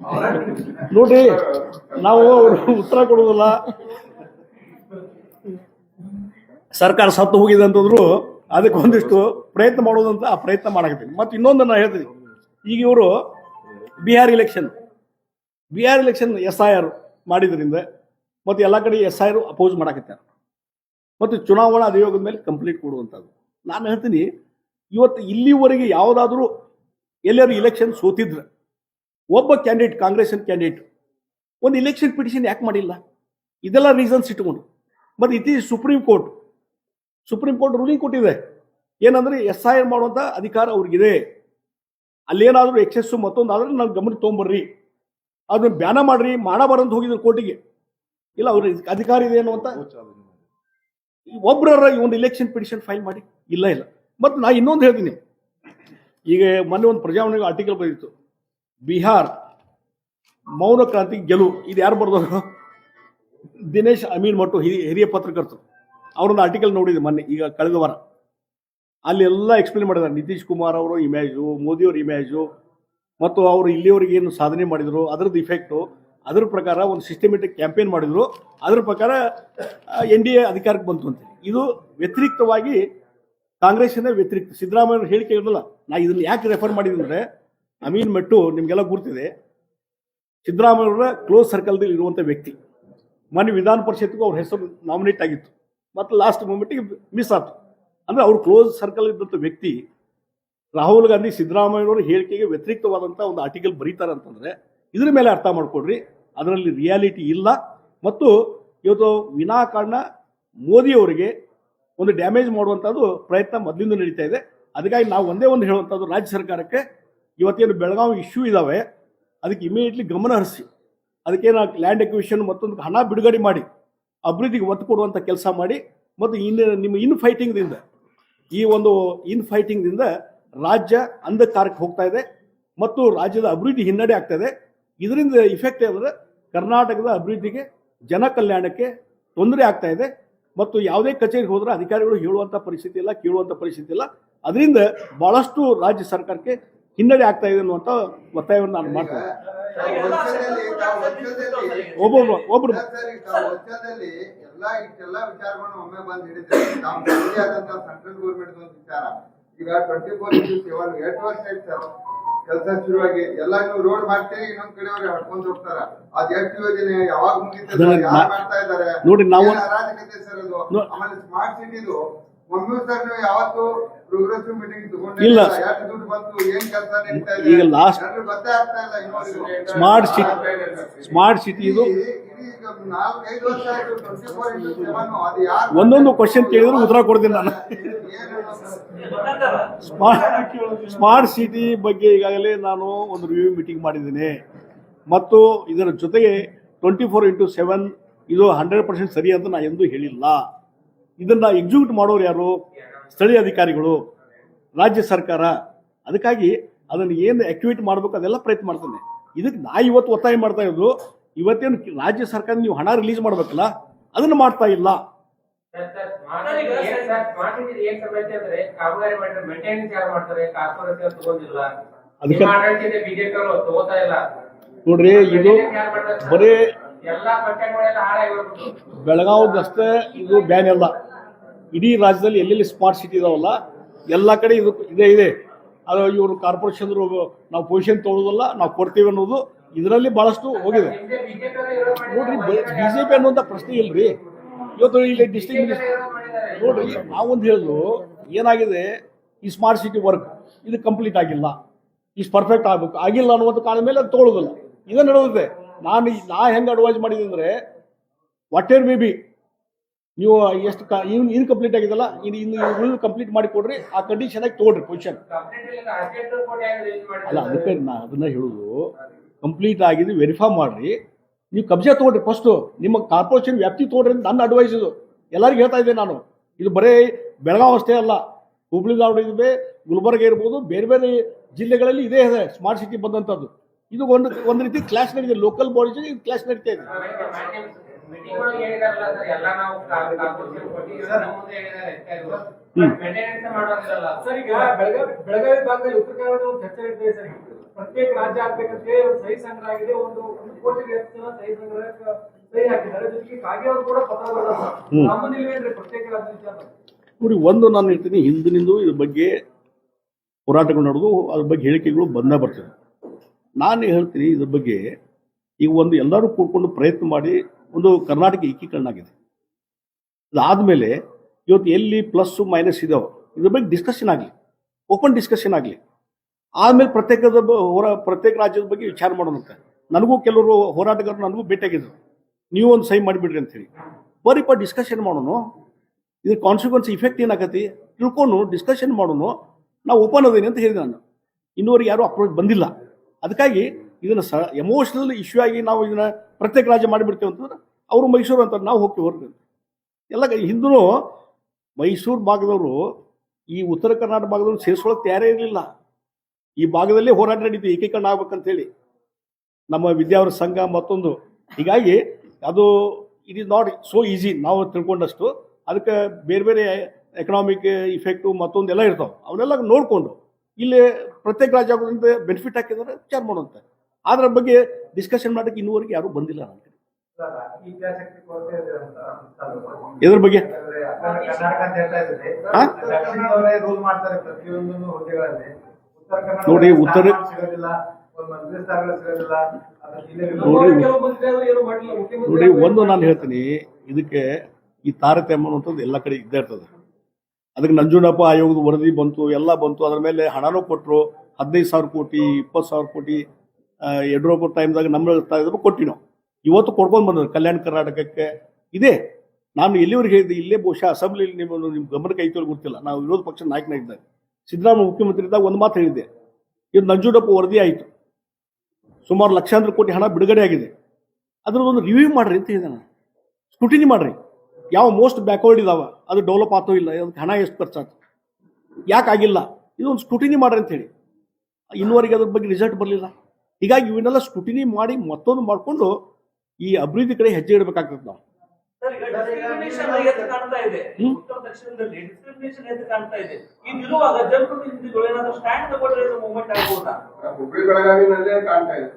Speaker 1: ನೋಡ್ರಿ ನಾವು ಉತ್ತರ ಕೊಡುವುದಿಲ್ಲ. ಸರ್ಕಾರ ಸತ್ತು ಹೋಗಿದೆ ಅಂತಂದ್ರು ಅದಕ್ಕೆ ಒಂದಿಷ್ಟು ಪ್ರಯತ್ನ ಮಾಡೋದಂತ ಆ ಪ್ರಯತ್ನ ಮಾಡಕತ್ತೀನಿ. ಮತ್ತು ಇನ್ನೊಂದು ನಾನು ಹೇಳ್ತೀನಿ. ಈಗ ಇವರು Bihar election Bihar election S I R ಮಾಡಿದ್ರಿಂದ ಮತ್ತು ಎಲ್ಲ ಕಡೆ ಎಸ್ ಐ ಆರ್ ಅಪೋಸ್ ಮಾಡಕತ್ತಾರೆ ಮತ್ತು ಚುನಾವಣಾ ಆಯೋಗದ ಮೇಲೆ ಕಂಪ್ಲೀಟ್ ಕೊಡುವಂಥದ್ದು ನಾನು ಹೇಳ್ತೀನಿ ಇವತ್ತು ಇಲ್ಲಿವರೆಗೆ ಯಾವುದಾದ್ರೂ ಎಲ್ಲರೂ ಇಲೆಕ್ಷನ್ ಸೋತಿದ್ರೆ. ಒಬ್ಬ ಕ್ಯಾಂಡಿಡೇಟ್ ಕಾಂಗ್ರೆಸ್ ಕ್ಯಾಂಡಿಡೇಟ್ ಒಂದು ಇಲೆಕ್ಷನ್ ಪಿಟಿಷನ್ ಯಾಕೆ ಮಾಡಿಲ್ಲ? ಇದೆಲ್ಲ ರೀಸನ್ಸ್ ಇಟ್ಕೊಂಡು. ಮತ್ತು ಇತ್ತೀಚೆ supreme court supreme court ruling ಕೊಟ್ಟಿದೆ. ಏನಂದ್ರೆ ಎಸ್ ಐ ಆರ್ ಮಾಡುವಂಥ ಅಧಿಕಾರ ಅವ್ರಿಗಿದೆ. ಅಲ್ಲೇನಾದರೂ ಎಕ್ಸೆಸ್ಸು ಮತ್ತೊಂದು ಆದ್ರೆ ನಾನು ಗಮನ ತೊಗೊಂಬರ್ರಿ. ಅದನ್ನ ಬ್ಯಾನ ಮಾಡ್ರಿ ಮಾಡಬಾರಂತ ಹೋಗಿದ್ರು ಕೋರ್ಟಿಗೆ. ಇಲ್ಲ ಅವ್ರ ಅಧಿಕಾರ ಇದೆ ಅನ್ನುವಂಥ ಒಬ್ಬರ ಈ ಒಂದು ಇಲೆಕ್ಷನ್ ಪಿಟಿಷನ್ ಫೈಲ್ ಮಾಡಿ ಇಲ್ಲ ಇಲ್ಲ. ಮತ್ತು ನಾ ಇನ್ನೊಂದು ಹೇಳ್ತೀನಿ. ಈಗ ಮೊನ್ನೆ ಒಂದು ಪ್ರಜಾವಾಣಿಗೆ ಆರ್ಟಿಕಲ್ ಬಂದಿತ್ತು. ಬಿಹಾರ್ ಮೌನ ಕ್ರಾಂತಿ ಗೆಲುವು. ಇದು ಯಾರು ಬರ್ದವರು ದಿನೇಶ್ ಅಮೀನ್ ಮಟ್ಟು ಹಿರಿಯ ಹಿರಿಯ ಪತ್ರಕರ್ತರು. ಅವರೊಂದು ಆರ್ಟಿಕಲ್ ನೋಡಿದೆ ಮೊನ್ನೆ, ಈಗ ಕಳೆದ ವಾರ. ಅಲ್ಲಿ ಎಲ್ಲ ಎಕ್ಸ್ಪ್ಲೇನ್ ಮಾಡಿದ್ದಾರೆ ನಿತೀಶ್ ಕುಮಾರ್ ಅವರು ಇಮೇಜು ಮೋದಿಯವ್ರ ಇಮೇಜು ಮತ್ತು ಅವರು ಇಲ್ಲಿವರೆಗೆ ಏನು ಸಾಧನೆ ಮಾಡಿದರು, ಅದರದ್ದು ಇಫೆಕ್ಟು ಅದ್ರ ಪ್ರಕಾರ ಒಂದು ಸಿಸ್ಟಮೆಟಿಕ್ ಕ್ಯಾಂಪೇನ್ ಮಾಡಿದ್ರು. ಅದ್ರ ಪ್ರಕಾರ ಎನ್ ಡಿ ಎ ಅಧಿಕಾರಕ್ಕೆ ಬಂತು ಅಂತ ಇದು ವ್ಯತಿರಿಕ್ತವಾಗಿ ಕಾಂಗ್ರೆಸ್ಸಿನ ವ್ಯತಿರಿಕ್ತ. ಸಿದ್ದರಾಮಯ್ಯ ಹೇಳಿಕೆ ಇರಲಿಲ್ಲ ನಾ ಇದನ್ನ ಯಾಕೆ ರೆಫರ್ ಮಾಡಿದ್ರೆ ಅಮೀನ್ ಮೆಟ್ಟು ನಿಮಗೆಲ್ಲ ಗುರ್ತಿದೆ ಸಿದ್ದರಾಮಯ್ಯವರ ಕ್ಲೋಸ್ ಸರ್ಕಲ್ದಲ್ಲಿ ಇರುವಂಥ ವ್ಯಕ್ತಿ. ಮೊನ್ನೆ ವಿಧಾನ ಪರಿಷತ್ಗೂ ಅವ್ರ ಹೆಸರು ನಾಮಿನೇಟ್ ಆಗಿತ್ತು. ಮತ್ತು ಲಾಸ್ಟ್ ಮೂಮೆಂಟಿಗೆ ಮಿಸ್ ಆಯ್ತು ಅಂದರೆ ಅವ್ರ ಕ್ಲೋಸ್ ಸರ್ಕಲ್ ಇದ್ದಂಥ ವ್ಯಕ್ತಿ, ರಾಹುಲ್ ಗಾಂಧಿ ಸಿದ್ಧರಾಮಯ್ಯನವರ ಹೇಳಿಕೆಗೆ ವ್ಯತಿರಿಕ್ತವಾದಂಥ ಒಂದು ಆರ್ಟಿಕಲ್ ಬರೀತಾರೆ ಅಂತಂದರೆ, ಇದ್ರ ಮೇಲೆ ಅರ್ಥ ಮಾಡಿಕೊಡ್ರಿ. ಅದರಲ್ಲಿ ರಿಯಾಲಿಟಿ ಇಲ್ಲ. ಮತ್ತು ಇವತ್ತು ವಿನಾಕಾರಣ ಮೋದಿಯವರಿಗೆ ಒಂದು ಡ್ಯಾಮೇಜ್ ಮಾಡುವಂಥದ್ದು ಪ್ರಯತ್ನ ಮೊದಲಿಂದ ನಡೀತಾ ಇದೆ. ಅದಕ್ಕಾಗಿ ನಾವು ಒಂದೇ ಒಂದು ಹೇಳುವಂಥದ್ದು ರಾಜ್ಯ ಸರ್ಕಾರಕ್ಕೆ ಇವತ್ತೇನು ಬೆಳಗಾವಿ ಇಶ್ಯೂ ಇದ್ದಾವೆ ಅದಕ್ಕೆ ಇಮಿಡಿಯೇಟ್ಲಿ ಗಮನ ಹರಿಸಿ. ಅದಕ್ಕೇನು ಲ್ಯಾಂಡ್ ಎಕ್ವಿಷನ್ ಮತ್ತೊಂದು ಹಣ ಬಿಡುಗಡೆ ಮಾಡಿ, ಅಭಿವೃದ್ಧಿಗೆ ಒತ್ತು ಕೊಡುವಂಥ ಕೆಲಸ ಮಾಡಿ, ಮತ್ತು ಇನ್ನು ನಿಮ್ಮ ಇನ್ ಫೈಟಿಂಗ್ದಿಂದ ಈ ಒಂದು ಇನ್ ಫೈಟಿಂಗ್ದಿಂದ ರಾಜ್ಯ ಅಂಧಕಾರಕ್ಕೆ ಹೋಗ್ತಾ ಇದೆ, ಮತ್ತು ರಾಜ್ಯದ ಅಭಿವೃದ್ಧಿ ಹಿನ್ನಡೆ ಆಗ್ತಾ ಇದೆ. ಇದರಿಂದ ಇಫೆಕ್ಟ್ ಅಂದರೆ ಕರ್ನಾಟಕದ ಅಭಿವೃದ್ಧಿಗೆ ಜನ ಕಲ್ಯಾಣಕ್ಕೆ ತೊಂದರೆ ಆಗ್ತಾ ಇದೆ. ಮತ್ತು ಯಾವುದೇ ಕಚೇರಿಗೆ ಹೋದ್ರೆ ಅಧಿಕಾರಿಗಳು ಹೇಳುವಂಥ ಪರಿಸ್ಥಿತಿ ಇಲ್ಲ ಕೇಳುವಂಥ ಪರಿಸ್ಥಿತಿ ಇಲ್ಲ. ಅದರಿಂದ ಬಹಳಷ್ಟು ರಾಜ್ಯ ಸರ್ಕಾರಕ್ಕೆ ಹಿನ್ನಡೆ ಆಗ್ತಾ ಇದೆ ಅನ್ನುವಂಥ ಒತ್ತಾಯವನ್ನು ನಾನು ಮಾಡ್ತೇನೆ.
Speaker 4: ಒಬ್ಬರು
Speaker 1: ಒಬ್ಬೊಬ್ರು
Speaker 4: ವಿಚಾರ. ಈಗ ಟ್ವೆಂಟಿ ಫೋರ್ ಇಂಟು ಸೆವೆನ್ ಎಷ್ಟು ವರ್ಷ ಆಯ್ತು ಸರ್. ಕೆಲಸ ಶುರುವಾಗಿ ಎಲ್ಲ ನೀವು ರೋಡ್ ಮಾಡ್ತೀರಿ ಇನ್ನೊಂದ್ ಕಡೆ ಅವ್ರಿಗೆ ಹಡ್ಕೊಂಡ್ ಹೋಗ್ತಾರ. ಅದ್ ಎಷ್ಟು ಯೋಜನೆ ಯಾವಾಗ
Speaker 1: ಮುಗಿತಾರೆ
Speaker 4: ಯಾರು ಮಾಡ್ತಾ ಇದಾರೆ?
Speaker 1: ನೋಡಿ ನಾವು-
Speaker 4: ಅರಾಜಕತೆ ಸರ್ ಅದು? ಆಮೇಲೆ ಸ್ಮಾರ್ಟ್ ಸಿಟಿದು
Speaker 1: ಇಲ್ಲ. ಈಗ last smart city smart city ಇದು.
Speaker 4: ಇಡೀ- ಇಡೀ ವರ್ಷ ಆಯ್ತು 24 into 7 ಅದು ಯಾರು
Speaker 1: ಒಂದೊಂದು ಕ್ವಶನ್ ಕೇಳಿದ್ರು ಉತ್ತರ ಕೊಡ್ತೀನಿ ನಾನು. ಸ್ಮಾರ್ಟ್ ಸ್ಮಾರ್ಟ್ ಸಿಟಿ ಬಗ್ಗೆ ಈಗಾಗಲೇ ನಾನು ಒಂದು ರಿವ್ಯೂ ಮೀಟಿಂಗ್ ಮಾಡಿದ್ದೀನಿ. ಮತ್ತು ಇದರ ಜೊತೆಗೆ ಟ್ವೆಂಟಿ ಫೋರ್ ಇಂಟು ಸೆವೆನ್ ಇದು ಹಂಡ್ರೆಡ್ ಪರ್ಸೆಂಟ್ ಸರಿ ಅಂತ ನಾನು ಎಂದೂ ಹೇಳಿಲ್ಲ. ಇದನ್ನು ಎಕ್ಸಿಕ್ಯೂಟ್ ಮಾಡೋರು ಯಾರು? ಸ್ಥಳೀಯ ಅಧಿಕಾರಿಗಳು ರಾಜ್ಯ ಸರ್ಕಾರ. ಅದಕ್ಕಾಗಿ ಅದನ್ನು ಏನು ಆಕ್ಟಿವೇಟ್ ಮಾಡಬೇಕು ಅದೆಲ್ಲ ಪ್ರಯತ್ನ ಮಾಡ್ತೇನೆ. ಇದಕ್ಕೆ ನಾ ಇವತ್ತು ಒತ್ತಾಯ ಮಾಡ್ತಾ ಇರೋದು ಇವತ್ತೇನು ರಾಜ್ಯ ಸರ್ಕಾರ ನೀವು ಹಣ ರಿಲೀಸ್ ಮಾಡ್ಬೇಕಲ್ಲ ಅದನ್ನ ಮಾಡ್ತಾ ಇಲ್ಲ. ಅದಕ್ಕೆ- ನೋಡ್ರಿ ಇದು? ಬರೀ
Speaker 7: ಎಲ್ಲಾ
Speaker 1: ರಸ್ತೆ ಇದು ಬ್ಯಾನ್ ಅಲ್ಲ ಇಡೀ ರಾಜ್ಯದಲ್ಲಿ ಎಲ್ಲೆಲ್ಲಿ ಸ್ಮಾರ್ಟ್ ಸಿಟಿ ಇದಾವಲ್ಲ ಎಲ್ಲ ಕಡೆ ಇದು ಇದೇ ಇದೆ. ಅದು ಇವರು ಕಾರ್ಪೊರೇಷನ್ ನಾವು ಪೊಸಿಷನ್ ತೊಗೊಳ್ಳೋದಲ್ಲ ನಾವು ಕೊಡ್ತೀವಿ ಅನ್ನೋದು ಇದರಲ್ಲಿ ಬಹಳಷ್ಟು ಹೋಗಿದೆ. ನೋಡ್ರಿ ಬಿಜೆಪಿ ಅನ್ನುವಂಥ ಪ್ರಶ್ನೆ ಇಲ್ರಿ. ಇವತ್ತು ಇಲ್ಲಿ ಡಿಸ್ಟ್ರಿಕ್ಟ್
Speaker 7: ಮಿನಿಸ್ಟರ್
Speaker 1: ನೋಡ್ರಿ ನಾವೊಂದು ಹೇಳುದು ಏನಾಗಿದೆ? ಈ ಸ್ಮಾರ್ಟ್ ಸಿಟಿ ವರ್ಕ್ ಇದು ಕಂಪ್ಲೀಟ್ ಆಗಿಲ್ಲ. ಇಷ್ಟು ಪರ್ಫೆಕ್ಟ್ ಆಗಬೇಕು. ಆಗಿಲ್ಲ ಅನ್ನುವಂಥ ಕಾಲ ಮೇಲೆ ಅದು ತೊಗೊಳ್ಳೋದಿಲ್ಲ ಇದು ನಡೆಯುತ್ತೆ. ನಾನು ನಾ ಹೆಂಗೆ ಅಡ್ವೈಸ್ ಮಾಡಿದೆ ಅಂದರೆ ವಾಟ್ ಎರ್ ಮೇ ಬಿ ನೀವು ಎಷ್ಟು ಕ ಕಂಪ್ಲೀಟ್ ಆಗಿದೆಲ್ಲ ಇನ್ನು ಇನ್ನು ಕಂಪ್ಲೀಟ್ ಮಾಡಿ ಕೊಡ್ರಿ, ಆ ಕಂಡೀಷನ್ ಆಗಿ ತೊಗೊಳ್ರಿ ಪೊಸಿಷನ್ ಅಲ್ಲ, ಅದಕ್ಕೆ ನಾ ಅದನ್ನ ಹೇಳೋದು ಕಂಪ್ಲೀಟ್ ಆಗಿದೆ ವೆರಿಫೈ ಮಾಡಿರಿ. ನೀವು ಕಬ್ಜಾ ತೊಗೊಳ್ರಿ ಫಸ್ಟು ನಿಮ್ಮ ಕಾರ್ಪೊರೇಷನ್ ವ್ಯಾಪ್ತಿ ತೊಗೊಳ್ರಿ ನನ್ನ ಅಡ್ವೈಸ್ ಇದು. ಎಲ್ಲರಿಗೂ ಹೇಳ್ತಾ ಇದ್ದೆ ನಾನು. ಇದು ಬರೀ ಬೆಳಗಾವ್ ಅಷ್ಟೇ ಅಲ್ಲ. ಹುಬ್ಳಿ ಇದೆ ಗುಲ್ಬರ್ಗ ಇರ್ಬೋದು, ಬೇರೆ ಬೇರೆ ಜಿಲ್ಲೆಗಳಲ್ಲಿ ಇದೇ ಇದೆ ಸ್ಮಾರ್ಟ್ ಸಿಟಿ ಬಂದಂಥದ್ದು ಇದು ಒಂದು ಒಂದು ರೀತಿ ಕ್ಲಾಸ್ ನಡೀತಿದೆ ಲೋಕಲ್ ಬಾಡೀಸ್ ಇದು ಕ್ಲಾಸ್ ನಡೀತಾ ಇದೆ
Speaker 2: ಬೆಳಗಾವಿ ಭಾಗದಲ್ಲಿ ಉತ್ತರ ಚರ್ಚೆ ನಡೀತಾ ಸರ್. ಪ್ರತ್ಯೇಕ ರಾಜ್ಯ ಆಗ್ಬೇಕಂತ ಹೇಳಿ ಒಂದು ಸಹಿ ಸಂಗ್ರಹ ಆಗಿದೆ. ಒಂದು ಒಂದು ಕೋಟಿಗೆ ಜನ ಸಹಿ ಸಂಗ್ರಹಕ್ಕೆ ಸಹಿ ಹಾಕಿದ್ದಾರೆ. ಜೊತೆಗೆ ಕಾಗೆ ಅವರು ಕೂಡ ಪತ್ರ ಬರೆದ ಸರ್.
Speaker 1: ಹ್ಮ್.
Speaker 2: ನಮ್ಮಲ್ಲಿ ಇಲ್ವೇನ್ರಿ ಪ್ರತ್ಯೇಕ ರಾಜ್ಯ ವಿಚಾರ?
Speaker 1: ನೋಡಿ ಒಂದು ನಾನು ಹೇಳ್ತೀನಿ ಹಿಂದಿನಿಂದ ಇದ್ರ ಬಗ್ಗೆ ಹೋರಾಟಗಳು ನಡೆದು ಅದ್ರ ಬಗ್ಗೆ ಹೇಳಿಕೆಗಳು ಬಂದ ಬರ್ತದೆ. ನಾನು ಹೇಳ್ತೀನಿ ಇದ್ರ ಬಗ್ಗೆ ಈಗ ಒಂದು ಎಲ್ಲರೂ ಕೂಡ್ಕೊಂಡು ಪ್ರಯತ್ನ ಮಾಡಿ ಒಂದು ಕರ್ನಾಟಕ ಏಕೀಕರಣ ಆಗಿದೆ. ಅದಾದಮೇಲೆ ಇವತ್ತು ಎಲ್ಲಿ ಪ್ಲಸ್ಸು ಮೈನಸ್ ಇದಾವೆ, ಇದ್ರ ಬಗ್ಗೆ ಡಿಸ್ಕಷನ್ ಆಗಲಿ ಓಪನ್ ಡಿಸ್ಕಷನ್ ಆಗಲಿ. ಆದಮೇಲೆ ಪ್ರತ್ಯೇಕದ ಹೋರಾ, ಪ್ರತ್ಯೇಕ ರಾಜ್ಯದ ಬಗ್ಗೆ ವಿಚಾರ ಮಾಡೋಣಂತೆ ನನಗೂ ಕೆಲವರು ಹೋರಾಟಗಾರರು ನನಗೂ ಭೇಟಿಯಾಗಿದ್ರು ನೀವು ಒಂದು ಸಹಿ ಮಾಡಿಬಿಡ್ರಿ ಅಂತೇಳಿ ಬರೀಪ ಡಿಸ್ಕಷನ್ ಮಾಡೋಣ. ಇದ್ರ ಕಾನ್ಸಿಕ್ವೆನ್ಸ್ ಇಫೆಕ್ಟ್ ಏನಾಗತಿ ತಿಳ್ಕೊಂಡು ಡಿಸ್ಕಷನ್ ಮಾಡೋಣ. ನಾವು ಓಪನ್ ಅದೇನೆ ಅಂತ ಹೇಳಿದೆ ನಾನು. ಇನ್ನೂವರೆಗೆ ಯಾರೂ ಅಪ್ರೋಚ್ ಬಂದಿಲ್ಲ. ಅದಕ್ಕಾಗಿ ಇದನ್ನು ಸ ಎಮೋಷನಲ್ ಇಶ್ಯೂ ಆಗಿ ನಾವು ಇದನ್ನ ಪ್ರತ್ಯೇಕ ರಾಜ್ಯ ಮಾಡಿಬಿಡ್ತೇವೆ ಅಂತಂದ್ರೆ ಅವರು ಮೈಸೂರು ಅಂತ ನಾವು ಹೋಗ್ತೀವಿ ಹೊರಗೆ ಎಲ್ಲ ಹಿಂದೂ ಮೈಸೂರು ಭಾಗದವರು, ಈ ಉತ್ತರ ಕರ್ನಾಟಕ ಭಾಗದವ್ರು ಸೇರಿಸ್ಕೊಳ್ಳೋಕೆ ತಯಾರೇ ಇರಲಿಲ್ಲ. ಈ ಭಾಗದಲ್ಲೇ ಹೋರಾಟ ನಡೀತು, ಏಕೀಕರಣ ಆಗ್ಬೇಕಂತೇಳಿ. ನಮ್ಮ ವಿದ್ಯಾವರ ಸಂಘ ಮತ್ತೊಂದು. ಹೀಗಾಗಿ ಅದು it is not so easy ನಾವು ತಿಳ್ಕೊಂಡಷ್ಟು. ಅದಕ್ಕೆ ಬೇರೆ ಬೇರೆ ಎಕನಾಮಿಕ್ ಇಫೆಕ್ಟು ಮತ್ತೊಂದೆಲ್ಲ ಇರ್ತಾವೆ. ಅವನ್ನೆಲ್ಲ ನೋಡಿಕೊಂಡು ಇಲ್ಲಿ ಪ್ರತ್ಯೇಕ ರಾಜ್ಯ ಆಗೋದ್ರಿಂದ ಬೆನಿಫಿಟ್ ಹಾಕಿದ್ರೆ ವಿಚಾರ ಮಾಡುವಂತೆ. ಅದ್ರ ಬಗ್ಗೆ ಡಿಸ್ಕಷನ್ ಮಾಡೋಕ್ಕೆ ಇನ್ನೂವರೆಗೆ ಯಾರು ಬಂದಿಲ್ಲ
Speaker 6: ಅಂತ.
Speaker 1: ಇದ್ರ ಬಗ್ಗೆ? ನೋಡಿ, ಉತ್ತರ- ನೋಡಿ ಒಂದು ನಾನು ಹೇಳ್ತೀನಿ ಇದಕ್ಕೆ ಈ ತಾರತಮ್ಯ ಅನ್ನುವಂಥದ್ದು ಎಲ್ಲ ಕಡೆ ಇದ್ದೇ ಇರ್ತದೆ. ಅದಕ್ಕೆ ನಂಜುಂಡಪ್ಪ ಆಯೋಗದ ವರದಿ ಬಂತು, ಎಲ್ಲ ಬಂತು. ಅದ್ರ ಮೇಲೆ ಹಣನೂ ಕೊಟ್ಟರು ಹದಿನೈದು ಸಾವಿರ ಕೋಟಿ, ಇಪ್ಪತ್ತು ಸಾವಿರ ಕೋಟಿ ಯಡಿಯೂರಪ್ಪ ಟೈಮ್ದಾಗ ನಮ್ಮ ಕೊಟ್ಟಿ ನಾವು ಇವತ್ತು ಕೊಡ್ಕೊಂಡು ಬಂದರು ಕಲ್ಯಾಣ ಕರ್ನಾಟಕಕ್ಕೆ. ಇದೆ, ನಾನು ಎಲ್ಲಿವರೆಗೆ ಹೇಳಿದ್ದೆ, ಇಲ್ಲೇ ಬಹುಶಃ ಅಸೆಂಬ್ಲಿಲಿ ನಿಮ್ಮ ನಿಮ್ಮ ಗಮನಕ್ಕೆ ಐತೋ ಗೊತ್ತಿಲ್ಲ. ನಾವು ವಿರೋಧ ಪಕ್ಷದ ನಾಯಕನಾಗಿದ್ದಾಗ ಸಿದ್ದರಾಮಯ್ಯ ಮುಖ್ಯಮಂತ್ರಿ ಇದ್ದಾಗ ಒಂದು ಮಾತು ಹೇಳಿದ್ದೆ. ಇದು ನಂಜುಂಡಪ್ಪ ವರದಿ ಆಯಿತು. ಸುಮಾರು ಲಕ್ಷಾಂತರ ಕೋಟಿ ಹಣ ಬಿಡುಗಡೆ ಆಗಿದೆ. ಅದ್ರದ್ದೊಂದು ರಿವ್ಯೂ ಮಾಡ್ರಿ ಅಂತ ಹೇಳಿದೆ ನಾನು. ಸ್ಕ್ರೂಟಿನಿ ಮಾಡ್ರಿ. ಯಾವ ಮೋಸ್ಟ್ ಬ್ಯಾಕ್ವರ್ಡ್ ಇದಾವೆ? ಅದು ಡೆವಲಪ್ ಆತೋ ಇಲ್ಲ ಅದಕ್ಕೆ ಹಣ ಎಷ್ಟು ಖರ್ಚಾಯ್ತು ಯಾಕೆ ಆಗಿಲ್ಲ? ಇದೊಂದು ಸ್ಕ್ರೂಟಿನಿ ಮಾಡ್ರಿ ಅಂತ ಹೇಳಿ. ಇನ್ನುವರೆಗೆ ಅದ್ರ ಬಗ್ಗೆ ರಿಸಲ್ಟ್ ಬರಲಿಲ್ಲ. ಹೀಗಾಗಿ ಇವನ್ನೆಲ್ಲ ಸ್ಕ್ರೂಟಿನಿ ಮಾಡಿ ಮತ್ತೊಂದು ಮಾಡಿಕೊಂಡು ಈ ಅಭಿವೃದ್ಧಿ ಕಡೆ ಹೆಜ್ಜೆ ಇಡಬೇಕಾಗ್ತದೆ ನಾವು.
Speaker 5: ಸರ್ ಈಗ ಡಿಸ್ಕ್ರಿಮಿನೇಷನ್ ಎದ್ದು ಕಾಣ್ತಾ ಇದೆ. ಉತ್ತರ ದಕ್ಷಿಣದಲ್ಲಿ ಡಿಸ್ಕ್ರಿಮಿನೇಷನ್ ಎದ್ದು ಕಾಣ್ತಾ ಇದೆ. ಇದಿರುವಾಗ ಜನಪ್ರತಿನಿಧಿಗಳು ಏನಾದ್ರು ಸ್ಟ್ಯಾಂಡ್ ತಗೊಂಡ್ರೆ ಮೂವ್ಮೆಂಟ್ ಆಗ್ಬೋದಾ?
Speaker 4: ಹುಬ್ಳಿ ಬೆಳಗಾವಿನಲ್ಲೇ ಕಾಣ್ತಾ ಇದೆ.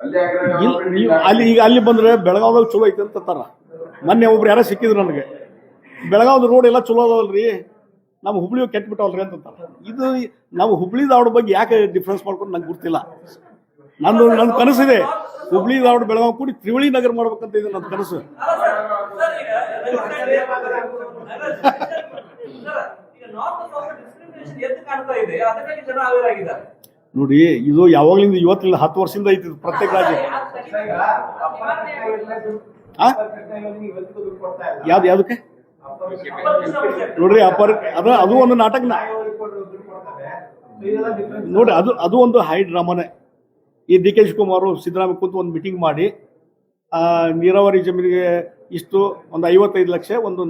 Speaker 4: ಅಲ್ಲಿ
Speaker 1: ಇಲ್ಲಿ ನೀವು ಅಲ್ಲಿ ಈಗ ಅಲ್ಲಿ ಬಂದ್ರೆ ಬೆಳಗಾವ್ದಾಗ ಚಲೋ ಐತೆ ಅಂತ ತರ ಮೊನ್ನೆ ಒಬ್ರು ಯಾರೋ ಸಿಕ್ಕಿದ್ರು ನನಗೆ. ಬೆಳಗಾವಿ ರೋಡ್ ಎಲ್ಲ ಚಲೋ ಅದಾವಲ್ರಿ ನಮ್ಮ ಹುಬ್ಳಿ ಕೆಟ್ಟ ಬಿಟ್ಟವಲ್ರಿ ಅಂತ ಇದು ನಾವು ಹುಬ್ಳಿ ಧಾರವಾಡ ಬಗ್ಗೆ ಯಾಕೆ ಡಿಫ್ರೆನ್ಸ್ ಮಾಡ್ಕೊಂಡು ನಂಗೆ ಗೊತ್ತಿಲ್ಲ. ನಂದು ನನ್ನ ಕನಸಿದೆ. ಹುಬ್ಳಿ ಧಾರವಾಡ ಬೆಳಗಾವ್ ಕೂಡಿ ತ್ರಿವಳಿ ನಗರ ಮಾಡ್ಬೇಕಂತ ಇದೆ ನನ್ನ ಕನಸು. ನೋಡಿ, ಇದು ಯಾವಾಗ್ಲಿಂದ ಇವತ್ತಿಲ್ಲ ಹತ್ತು ವರ್ಷದಿಂದ ಐತಿ ಪ್ರತ್ಯೇಕ ರಾಜ್ಯ. ಯಾವ್ದು, ಯಾವ್ದಕ್ಕೆ. ನೋಡ್ರಿ, ಅಪರ್ ಅದು ಅದು ಒಂದು ನಾಟಕನ
Speaker 6: ತಾಯಿಯವ್ರಿಗೆ ಕೊಟ್ಟು ದುಡ್ಡು ಕೊಡ್ತಾರೆ ಇದೆಲ್ಲ difference.
Speaker 1: ನೋಡಿ ಅದು ಅದು ಒಂದು ಹೈ ಡ್ರಾಮಾನೇ ಈ ಡಿ ಕೆ ಶಿವಕುಮಾರ್ ಸಿದ್ದರಾಮಯ್ಯ ಕೂತು ಒಂದು ಮೀಟಿಂಗ್ ಮಾಡಿ ನೀರಾವರಿ ಜಮೀನಿಗೆ ಇಷ್ಟು, ಒಂದು ಐವತ್ತೈದು ಲಕ್ಷ, ಒಂದು